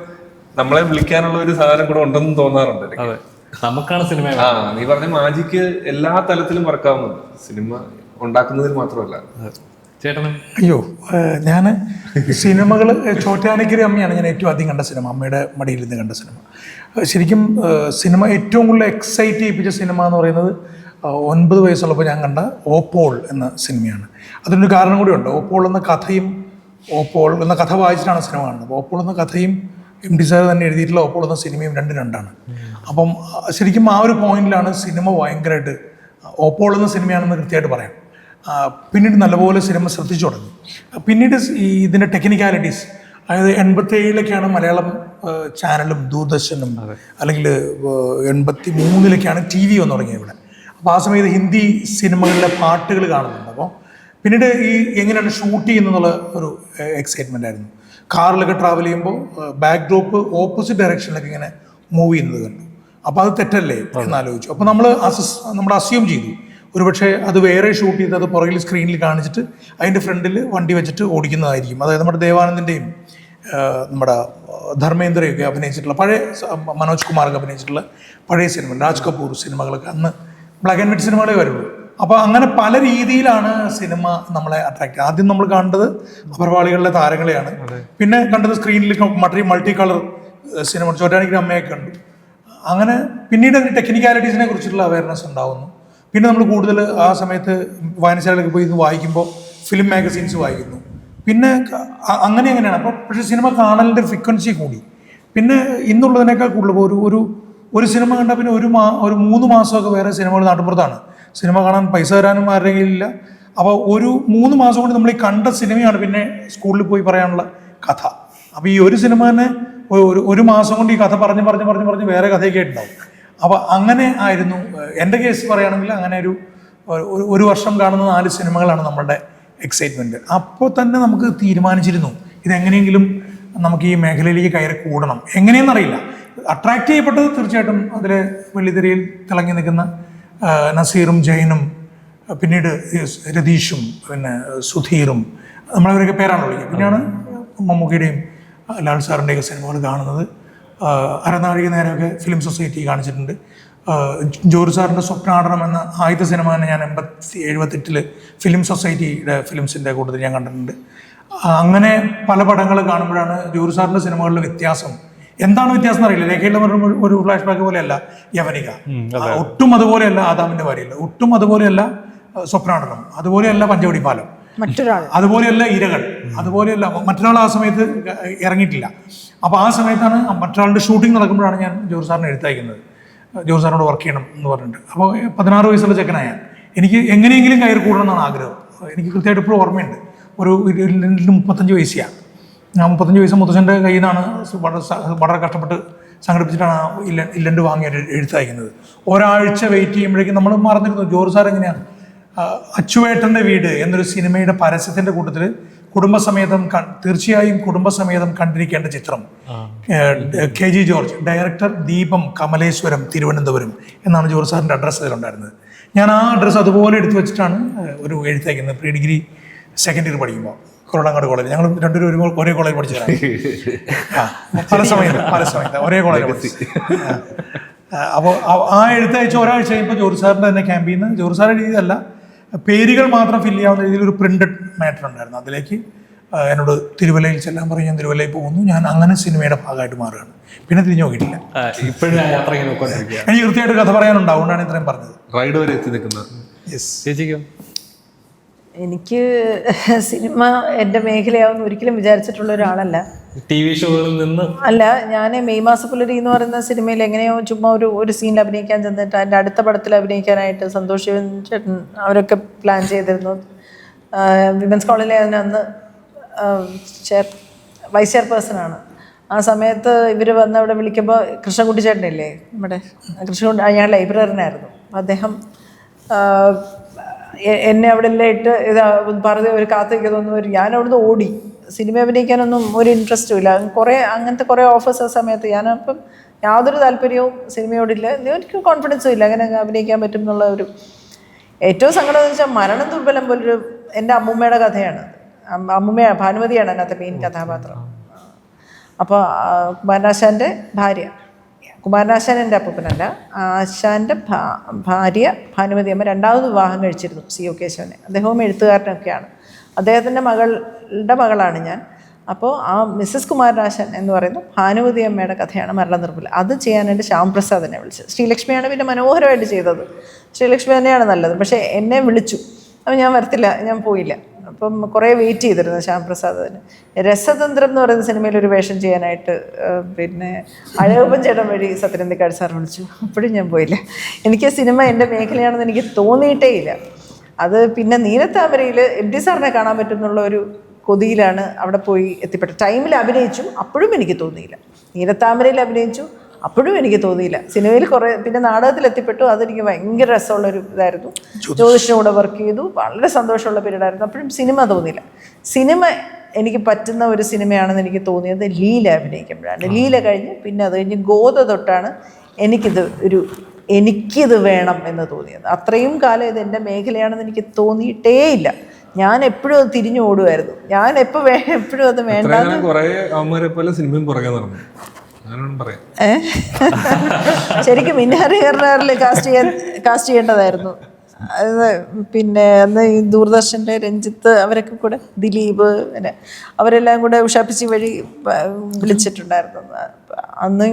നമ്മളെ വിളിക്കാനുള്ള ഒരു സാധനം കൂടെ ഉണ്ടെന്ന് തോന്നാറുണ്ട് അതെ. നമുക്കാണ് സിനിമ ആ നീ പറഞ്ഞ മാജിക്ക് എല്ലാ തലത്തിലും വർക്കാവുന്നുണ്ട്. സിനിമ ഉണ്ടാക്കുന്നതിൽ മാത്രമല്ല. ചേട്ടനും? അയ്യോ ഞാൻ സിനിമകൾ ചോറ്റാനിക്കരി അമ്മയാണ് ഞാൻ ഏറ്റവും ആദ്യം കണ്ട സിനിമ. അമ്മയുടെ മടിയിൽ നിന്ന് കണ്ട സിനിമ. ശരിക്കും സിനിമ ഏറ്റവും കൂടുതൽ എക്സൈറ്റ് ചെയ്യിപ്പിച്ച സിനിമ എന്ന് പറയുന്നത് ഒൻപത് വയസ്സുള്ളപ്പോൾ ഞാൻ കണ്ട ഓപ്പോൾ എന്ന സിനിമയാണ്. അതിനൊരു കാരണം കൂടിയുണ്ട് ഓപ്പോൾ എന്ന കഥയും ഓപ്പോൾ എന്ന കഥ വായിച്ചിട്ടാണ് സിനിമ കാണുന്നത്. ഓപ്പോൾ എന്ന കഥയും എം ഡി സാർ തന്നെ എഴുതിയിട്ടുള്ള അപ്പോൾ എന്ന സിനിമയും രണ്ടും രണ്ടാണ്. അപ്പം ശരിക്കും ആ ഒരു പോയിന്റിലാണ് സിനിമ ഭയങ്കരമായിട്ട് ഓപ്പോൾ എന്ന സിനിമയാണെന്ന് കൃത്യമായിട്ട് പറയാം. പിന്നീട് നല്ലപോലെ സിനിമ ശ്രദ്ധിച്ചു തുടങ്ങി. പിന്നീട് ഈ ഇതിന്റെ ടെക്നിക്കാലിറ്റീസ് അതായത് എൺപത്തി ഏഴിലൊക്കെയാണ് മലയാളം ചാനലും ദൂരദർശനും അല്ലെങ്കിൽ എൺപത്തി മൂന്നിലൊക്കെയാണ് ടി വി വന്നു തുടങ്ങിയത് ഇവിടെ. അപ്പോൾ ആ സമയത്ത് ഹിന്ദി സിനിമകളിലെ പാട്ടുകൾ കാണുന്നുണ്ട്. അപ്പോൾ പിന്നീട് ഈ എങ്ങനെയാണ് ഷൂട്ട് ചെയ്യുന്നതെന്നുള്ള ഒരു എക്സൈറ്റ്മെന്റ് ആയിരുന്നു. കാറിലൊക്കെ ട്രാവൽ ചെയ്യുമ്പോൾ ബാക്ക് ഡ്രോപ്പ് ഓപ്പോസിറ്റ് ഡയറക്ഷനിലൊക്കെ ഇങ്ങനെ മൂവ് ചെയ്യുന്നത് കണ്ടു. അപ്പോൾ അത് തെറ്റല്ലേ? എന്നാലോചിച്ചു അപ്പോൾ നമ്മൾ അസസ് നമ്മൾ അസ്യൂം ചെയ്തു. ഒരുപക്ഷെ അത് വേറെ ഷൂട്ട് ചെയ്ത് അത് പുറകിൽ സ്ക്രീനിൽ കാണിച്ചിട്ട് അതിന്റെ ഫ്രണ്ടിൽ വണ്ടി വെച്ചിട്ട് ഓടിക്കുന്നതായിരിക്കും. അതായത് നമ്മുടെ ദേവാനന്ദിന്റെയും നമ്മുടെ ധർമ്മേന്ദ്രയൊക്കെ അഭിനയിച്ചിട്ടുള്ള പഴയ മനോജ് കുമാറൊക്കെ അഭിനയിച്ചിട്ടുള്ള പഴയ സിനിമ രാജ് കപൂർ സിനിമകളൊക്കെ അന്ന് ബ്ലാക്ക് ആൻഡ് വൈറ്റ് സിനിമകളെ വരുള്ളൂ. അപ്പോൾ അങ്ങനെ പല രീതിയിലാണ് സിനിമ നമ്മളെ അട്രാക്ട് ആദ്യം നമ്മൾ കണ്ടത് അപർവാളികളിലെ താരങ്ങളെയാണ്. പിന്നെ കണ്ടത് സ്ക്രീനിൽ മറ്റേ മൾട്ടി കളർ സിനിമ ചോറ്റാനിക്കുന്ന അമ്മയൊക്കെ കണ്ടു. അങ്ങനെ പിന്നീട് ടെക്നിക്കാലിറ്റീസിനെ കുറിച്ചുള്ള അവയർനെസ് ഉണ്ടാവുന്നു. പിന്നെ നമ്മൾ കൂടുതൽ ആ സമയത്ത് വായനശാലയിലൊക്കെ പോയി ഇത് വായിക്കുമ്പോൾ ഫിലിം മാഗസീൻസ് വായിക്കുന്നു. പിന്നെ അങ്ങനെ അങ്ങനെയാണ് അപ്പോൾ പക്ഷേ സിനിമ കാണലിന്റെ ഫ്രീക്വൻസി കൂടി. പിന്നെ ഇന്നുള്ളതിനേക്കാൾ കൂടുതൽ ഒരു ഒരു ഒരു സിനിമ കണ്ട പിന്നെ ഒരു മാ ഒരു മൂന്ന് മാസമൊക്കെ വേറെ സിനിമകൾ നാട്ടുമ്പുറത്താണ്. സിനിമ കാണാൻ പൈസ തരാനും ആരുടെ ഇല്ല. അപ്പോൾ ഒരു മൂന്ന് മാസം കൊണ്ട് നമ്മൾ ഈ കണ്ട സിനിമയാണ് പിന്നെ സ്കൂളിൽ പോയി പറയാനുള്ള കഥ. അപ്പോൾ ഈ ഒരു സിനിമ തന്നെ ഒരു ഒരു മാസം കൊണ്ട് ഈ കഥ പറഞ്ഞ് പറഞ്ഞ് പറഞ്ഞ് പറഞ്ഞ് വേറെ കഥയൊക്കെ ഉണ്ടാവും അപ്പോൾ അങ്ങനെ ആയിരുന്നു എന്റെ കേസ് പറയുകയാണെങ്കിൽ അങ്ങനെ ഒരു- ഒരു വർഷം കാണുന്ന നാല് സിനിമകളാണ് നമ്മളുടെ എക്സൈറ്റ്മെന്റ് അപ്പോൾ തന്നെ നമുക്ക് തീരുമാനിച്ചിരുന്നു ഇതെങ്ങനെയെങ്കിലും നമുക്ക് ഈ മേഖലയിലേക്ക് കയറി കൂടണം. എങ്ങനെയെന്നറിയില്ല. അട്രാക്റ്റ് ചെയ്യപ്പെട്ടത് തീർച്ചയായിട്ടും അതിൽ വെള്ളിത്തിരയിൽ തിളങ്ങി നിൽക്കുന്ന നസീറും ജൈനും പിന്നീട് രതീഷും പിന്നെ സുധീറും നമ്മളവരൊക്കെ പേരാണ് വിളിക്കുക. പിന്നെയാണ് മമ്മൂക്കിയുടെയും ലാൽ സാറിന്റെയൊക്കെ സിനിമകൾ കാണുന്നത്. അരനാഴിക നേരമൊക്കെ ഫിലിം സൊസൈറ്റി കാണിച്ചിട്ടുണ്ട്. ജോർജ് സാറിന്റെ സ്വപ്നാടനം എന്ന ആദ്യത്തെ സിനിമ തന്നെ ഞാൻ എൺപത്തി എഴുപത്തെട്ടിൽ ഫിലിം സൊസൈറ്റിയുടെ ഫിലിംസിന്റെ കൂട്ടത്തിൽ ഞാൻ കണ്ടിട്ടുണ്ട്. അങ്ങനെ പല പടങ്ങൾ കാണുമ്പോഴാണ് ജോർജ് സാറിന്റെ സിനിമകളിലെ വ്യത്യാസം എന്താണ് വ്യത്യാസം അറിയില്ല. രേഖയിൽ ഒരു ഫ്ലാഷ് ബാക്ക് പോലെയല്ല യവനിക. ആ, ഒട്ടും അതുപോലെയല്ല ആദാമിന്റെ ഭാര്യയില്ല ഒട്ടും അതുപോലെയല്ല സ്വപ്നാടനം. അതുപോലെയല്ല പഞ്ചവടി പാലം മറ്റൊരാൾ അതുപോലെയല്ല ഇരകൾ. അതുപോലെയല്ല മറ്റൊരാൾ ആ സമയത്ത് ഇറങ്ങിയിട്ടില്ല. അപ്പോൾ ആ സമയത്താണ് മറ്റൊരാളുടെ ഷൂട്ടിംഗ് നടക്കുമ്പോഴാണ് ഞാൻ ജോർജ് സാറിനെ എഴുത്തയക്കുന്നത് ജോർജ് സാറിനോട് വർക്ക് ചെയ്യണം എന്ന് പറഞ്ഞിട്ട്. അപ്പോൾ പതിനാറ് വയസ്സുള്ള ചെക്കനായ എനിക്ക് എങ്ങനെയെങ്കിലും കയറി കൂടണം എന്നാണ് ആഗ്രഹം. എനിക്ക് കൃത്യമായിട്ട് ഇപ്പോഴും ഓർമ്മയുണ്ട്. ഒരു മുപ്പത്തഞ്ച് വയസ്സിയാണ്. ഞാൻ മുപ്പത്തഞ്ച് വയസ്സ് മുത്തച്ഛന്റെ കയ്യിൽ നിന്നാണ് വളരെ വളരെ കഷ്ടപ്പെട്ട് സംഘടിപ്പിച്ചിട്ടാണ് ഇല്ല ഇല്ലണ്ട് വാങ്ങി എഴുത്തയക്കുന്നത് ഒരാഴ്ച വെയിറ്റ് ചെയ്യുമ്പോഴേക്കും നമ്മൾ മറന്നിരുന്നു. ജോർജ് സാർ എങ്ങനെയാണ്? അച്ചുവേട്ടന്റെ വീട് എന്നൊരു സിനിമയുടെ പരസ്യത്തിന്റെ കൂട്ടത്തിൽ കുടുംബസമേതം തീർച്ചയായും കുടുംബസമേതം കണ്ടിരിക്കേണ്ട ചിത്രം. കെ ജി ജോർജ് ഡയറക്ടർ ദീപം കമലേശ്വരം തിരുവനന്തപുരം എന്നാണ് ജോർജ് സാറിന്റെ അഡ്രസ്സ് അതിലുണ്ടായിരുന്നത്. ഞാൻ ആ അഡ്രസ്സ് അതുപോലെ എടുത്തു വെച്ചിട്ടാണ് ഒരു എഴുത്തയക്കുന്നത് പ്രീ ഡിഗ്രി സെക്കൻഡ് ഇയർ പഠിക്കുമ്പോൾ. കൊറോണാങ്ങാട് കോളേജ് ഞങ്ങൾ രണ്ടുപേരും ഒരു ഒരേ കോളേജ് പഠിച്ചതാണ് പല സമയത്ത് പല സമയത്ത് ഒരേ കോളേജ് പഠിച്ചു. അപ്പോൾ ആ എഴുത്തയച്ച ഒരാഴ്ച കഴിയുമ്പോൾ ജോർജ് സാറിന്റെ തന്നെ ക്യാമ്പിൽ നിന്ന്. ജോർജ് സാറിന്റെ രീതിയിലല്ല പേരുകൾ മാത്രം ഫില്ല് ചെയ്യാവുന്ന രീതിയിൽ ഒരു പ്രിന്റഡ് മാറ്റർ ഉണ്ടായിരുന്നു. അതിലേക്ക് എന്നോട് തിരുവല്ലയിൽ ചെല്ലാൻ പറഞ്ഞു ഞാൻ തിരുവല്ലയിൽ പോകുന്നു. ഞാൻ അങ്ങനെ സിനിമയുടെ ഭാഗമായിട്ട് മാറുകയാണ്. പിന്നെ തിരിഞ്ഞു നോക്കിയിട്ടില്ല. ഇപ്പോഴും എനിക്ക് കൃത്യമായിട്ട് കഥ പറയാനുണ്ടാവും അതുകൊണ്ടാണ് ഇത്രയും പറഞ്ഞത്. റൈഡ് വരെ എത്തി നിൽക്കുന്നത്. യെസ് ചേച്ചിക്കോ? എനിക്ക് സിനിമ എന്റെ മേഖലയാവുന്ന ഒരിക്കലും വിചാരിച്ചിട്ടുള്ള ഒരാളല്ല. ടി വി ഷോകളിൽ നിന്ന് അല്ല ഞാൻ മെയ് മാസപ്പുലരി എന്ന് പറയുന്ന സിനിമയിൽ എങ്ങനെയോ ചുമ്മാ ഒരു ഒരു സീനിൽ അഭിനയിക്കാൻ ചെന്നിട്ട് അതിന്റെ അടുത്ത പടത്തിൽ അഭിനയിക്കാനായിട്ട് സന്തോഷ് ശിവൻ ചേട്ടൻ അവരൊക്കെ പ്ലാൻ ചെയ്തിരുന്നു. വിമൻസ് കോളേജിലെ അതിനന്ന് ചെയർ വൈസ് ചെയർപേഴ്സൺ ആണ്. ആ സമയത്ത് ഇവർ വന്ന് അവിടെ വിളിക്കുമ്പോൾ കൃഷ്ണൻകുട്ടി ചേട്ടനില്ലേ? നമ്മുടെ കൃഷ്ണൻകുട്ടി ഞാൻ ലൈബ്രറിനായിരുന്നു അദ്ദേഹം എന്നെ അവിടെ എല്ലാം ഇട്ട് ഇതാ പറഞ്ഞ് ഒരു കാത്തിരിക്കുന്നൊന്നും ഒരു ഞാൻ അവിടുന്ന് ഓടി. സിനിമ അഭിനയിക്കാനൊന്നും ഒരു ഇൻട്രസ്റ്റും ഇല്ല. കുറേ അങ്ങനത്തെ കുറേ ഓഫേഴ്സ് ആ സമയത്ത് ഞാനപ്പം യാതൊരു താല്പര്യവും സിനിമയോടില്ല എനിക്ക് കോൺഫിഡൻസും ഇല്ല. അങ്ങനെ അഭിനയിക്കാൻ പറ്റും എന്നുള്ള ഒരു ഏറ്റവും സങ്കടം എന്ന് വെച്ചാൽ മരണം ദുർബലം പോലൊരു എന്റെ അമ്മൂമ്മയുടെ കഥയാണ്. അമ്മ- അമ്മൂമ്മ ഭാനുമതിയാണ് അതിനകത്തെ മെയിൻ കഥാപാത്രം. അപ്പോൾ കുമാരനാശാന്റെ ഭാര്യ. കുമാരനാശാൻ എന്റെ അപ്പൂപ്പനല്ല ആശാന്റെ ഭാര്യ ഭാനുമതി അമ്മ രണ്ടാമത് വിവാഹം കഴിച്ചിരുന്നു സി ഒ കേശവനെ അദ്ദേഹവും എഴുത്തുകാരനൊക്കെയാണ്. അദ്ദേഹത്തിന്റെ മകളുടെ മകളാണ് ഞാൻ. അപ്പോൾ ആ മിസ്സസ് കുമാരനാശൻ എന്ന് പറയുന്നത് ഭാനുമതി അമ്മയുടെ കഥയാണ് മരണ നിർമ്മല അത് ചെയ്യാനായിട്ട് ശ്യാംപ്രസാദിനെ വിളിച്ചത് ശ്രീലക്ഷ്മിയാണ് പിന്നെ മനോഹരമായിട്ട് ചെയ്തത്. ശ്രീലക്ഷ്മി തന്നെയാണ് നല്ലത്. പക്ഷേ എന്നെ വിളിച്ചു. അപ്പോൾ ഞാൻ വരത്തില്ല ഞാൻ പോയില്ല. അപ്പം കുറേ വെയിറ്റ് ചെയ്തിരുന്നു ശ്യാംപ്രസാദിന്. രസതന്ത്രം എന്ന് പറയുന്ന സിനിമയിൽ ഒരു വേഷം ചെയ്യാനായിട്ട് പിന്നെ അഴകപ്പൻ ചേട്ടൻ വഴി സത്യനന്ദിക്കാട് സാർ വിളിച്ചു. അപ്പോഴും ഞാൻ പോയില്ല. എനിക്ക് സിനിമ എന്റെ മേഖലയാണെന്ന് എനിക്ക് തോന്നിയിട്ടേ ഇല്ല. അത് പിന്നെ നീലത്താമരയിൽ എം ടി സാറിനെ കാണാൻ പറ്റുന്നുള്ള ഒരു കൊതിയിലാണ് അവിടെ പോയി എത്തിപ്പെട്ടത്. ടൈമിൽ അഭിനയിച്ചു അപ്പോഴും എനിക്ക് തോന്നിയില്ല. നീലത്താമരയിൽ അഭിനയിച്ചു അപ്പോഴും എനിക്ക് തോന്നിയില്ല. സിനിമയിൽ കുറേ പിന്നെ നാടകത്തിൽ എത്തിപ്പെട്ടു അതെനിക്ക് ഭയങ്കര രസമുള്ളൊരു ഇതായിരുന്നു. ജ്യോതിഷിന്റെ കൂടെ വർക്ക് ചെയ്തു. വളരെ സന്തോഷമുള്ള പീരീഡായിരുന്നു അപ്പോഴും സിനിമ തോന്നിയില്ല. സിനിമ എനിക്ക് പറ്റുന്ന ഒരു സിനിമയാണെന്ന് എനിക്ക് തോന്നിയത് ലീല അഭിനയിക്കുമ്പോഴാണ്. ലീല കഴിഞ്ഞ് പിന്നെ അത് കഴിഞ്ഞ് ഗോത തൊട്ടാണ് എനിക്കിത് ഒരു എനിക്കിത് വേണം എന്ന് തോന്നിയത്. അത്രയും കാലം ഇത് എന്റെ മേഖലയാണെന്ന് എനിക്ക് തോന്നിയിട്ടേ ഇല്ല. ഞാൻ എപ്പോഴും അത് തിരിഞ്ഞു ഓടുമായിരുന്നു. ഞാൻ എപ്പോൾ എപ്പോഴും അത് വേണ്ട സിനിമയും പുറകെ നടന്നു? ശരിക്കും മിന്നാരി കർണാറിൽ കാസ്റ്റ് ചെയ്യാൻ കാസ്റ്റ് ചെയ്യേണ്ടതായിരുന്നു. പിന്നെ അന്ന് ഈ ദൂരദർശന്റെ രഞ്ജിത്ത് അവരൊക്കെ കൂടെ ദിലീപ് പിന്നെ അവരെല്ലാം കൂടെ ഉഷാപ്പിച്ചി വഴി വിളിച്ചിട്ടുണ്ടായിരുന്നു. അന്ന്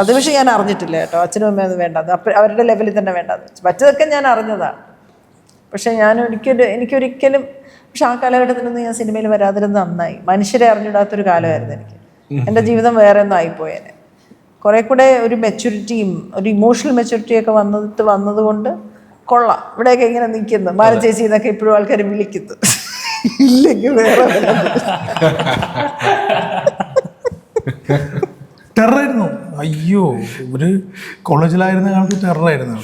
അത് പക്ഷെ ഞാൻ അറിഞ്ഞിട്ടില്ല കേട്ടോ. അച്ഛനും അമ്മയും അത് വേണ്ടത് അപ്പം അവരുടെ ലെവലിൽ തന്നെ വേണ്ടത് മറ്റതൊക്കെ ഞാൻ അറിഞ്ഞതാണ് പക്ഷെ ഞാൻ ഒരിക്കലും എനിക്കൊരിക്കലും പക്ഷെ ആ കാലഘട്ടത്തിലൊന്നും ഞാൻ സിനിമയിൽ വരാതിരുന്നത് നന്നായി. മനുഷ്യരെ അറിഞ്ഞിടാത്തൊരു കാലമായിരുന്നു എനിക്ക്. എന്റെ ജീവിതം വേറെ ഒന്നും ആയിപ്പോയേനെ. കുറെ കൂടെ ഒരു മെച്യൂരിറ്റിയും ഒരു ഇമോഷണൽ മെച്യൂരിറ്റിയൊക്കെ വന്നിട്ട് വന്നതുകൊണ്ട് കൊള്ളാം. ഇവിടെയൊക്കെ ഇങ്ങനെ നിൽക്കുന്നു. മാല ചേച്ചി എന്നൊക്കെ ഇപ്പോഴും ആൾക്കാർ വിളിക്കുന്നു. ഇല്ലെങ്കിൽ വേറെ. ടെററായിരുന്നു. അയ്യോ ഒരു കോളേജിലായിരുന്ന കാലത്ത് ടെററായിരുന്നു.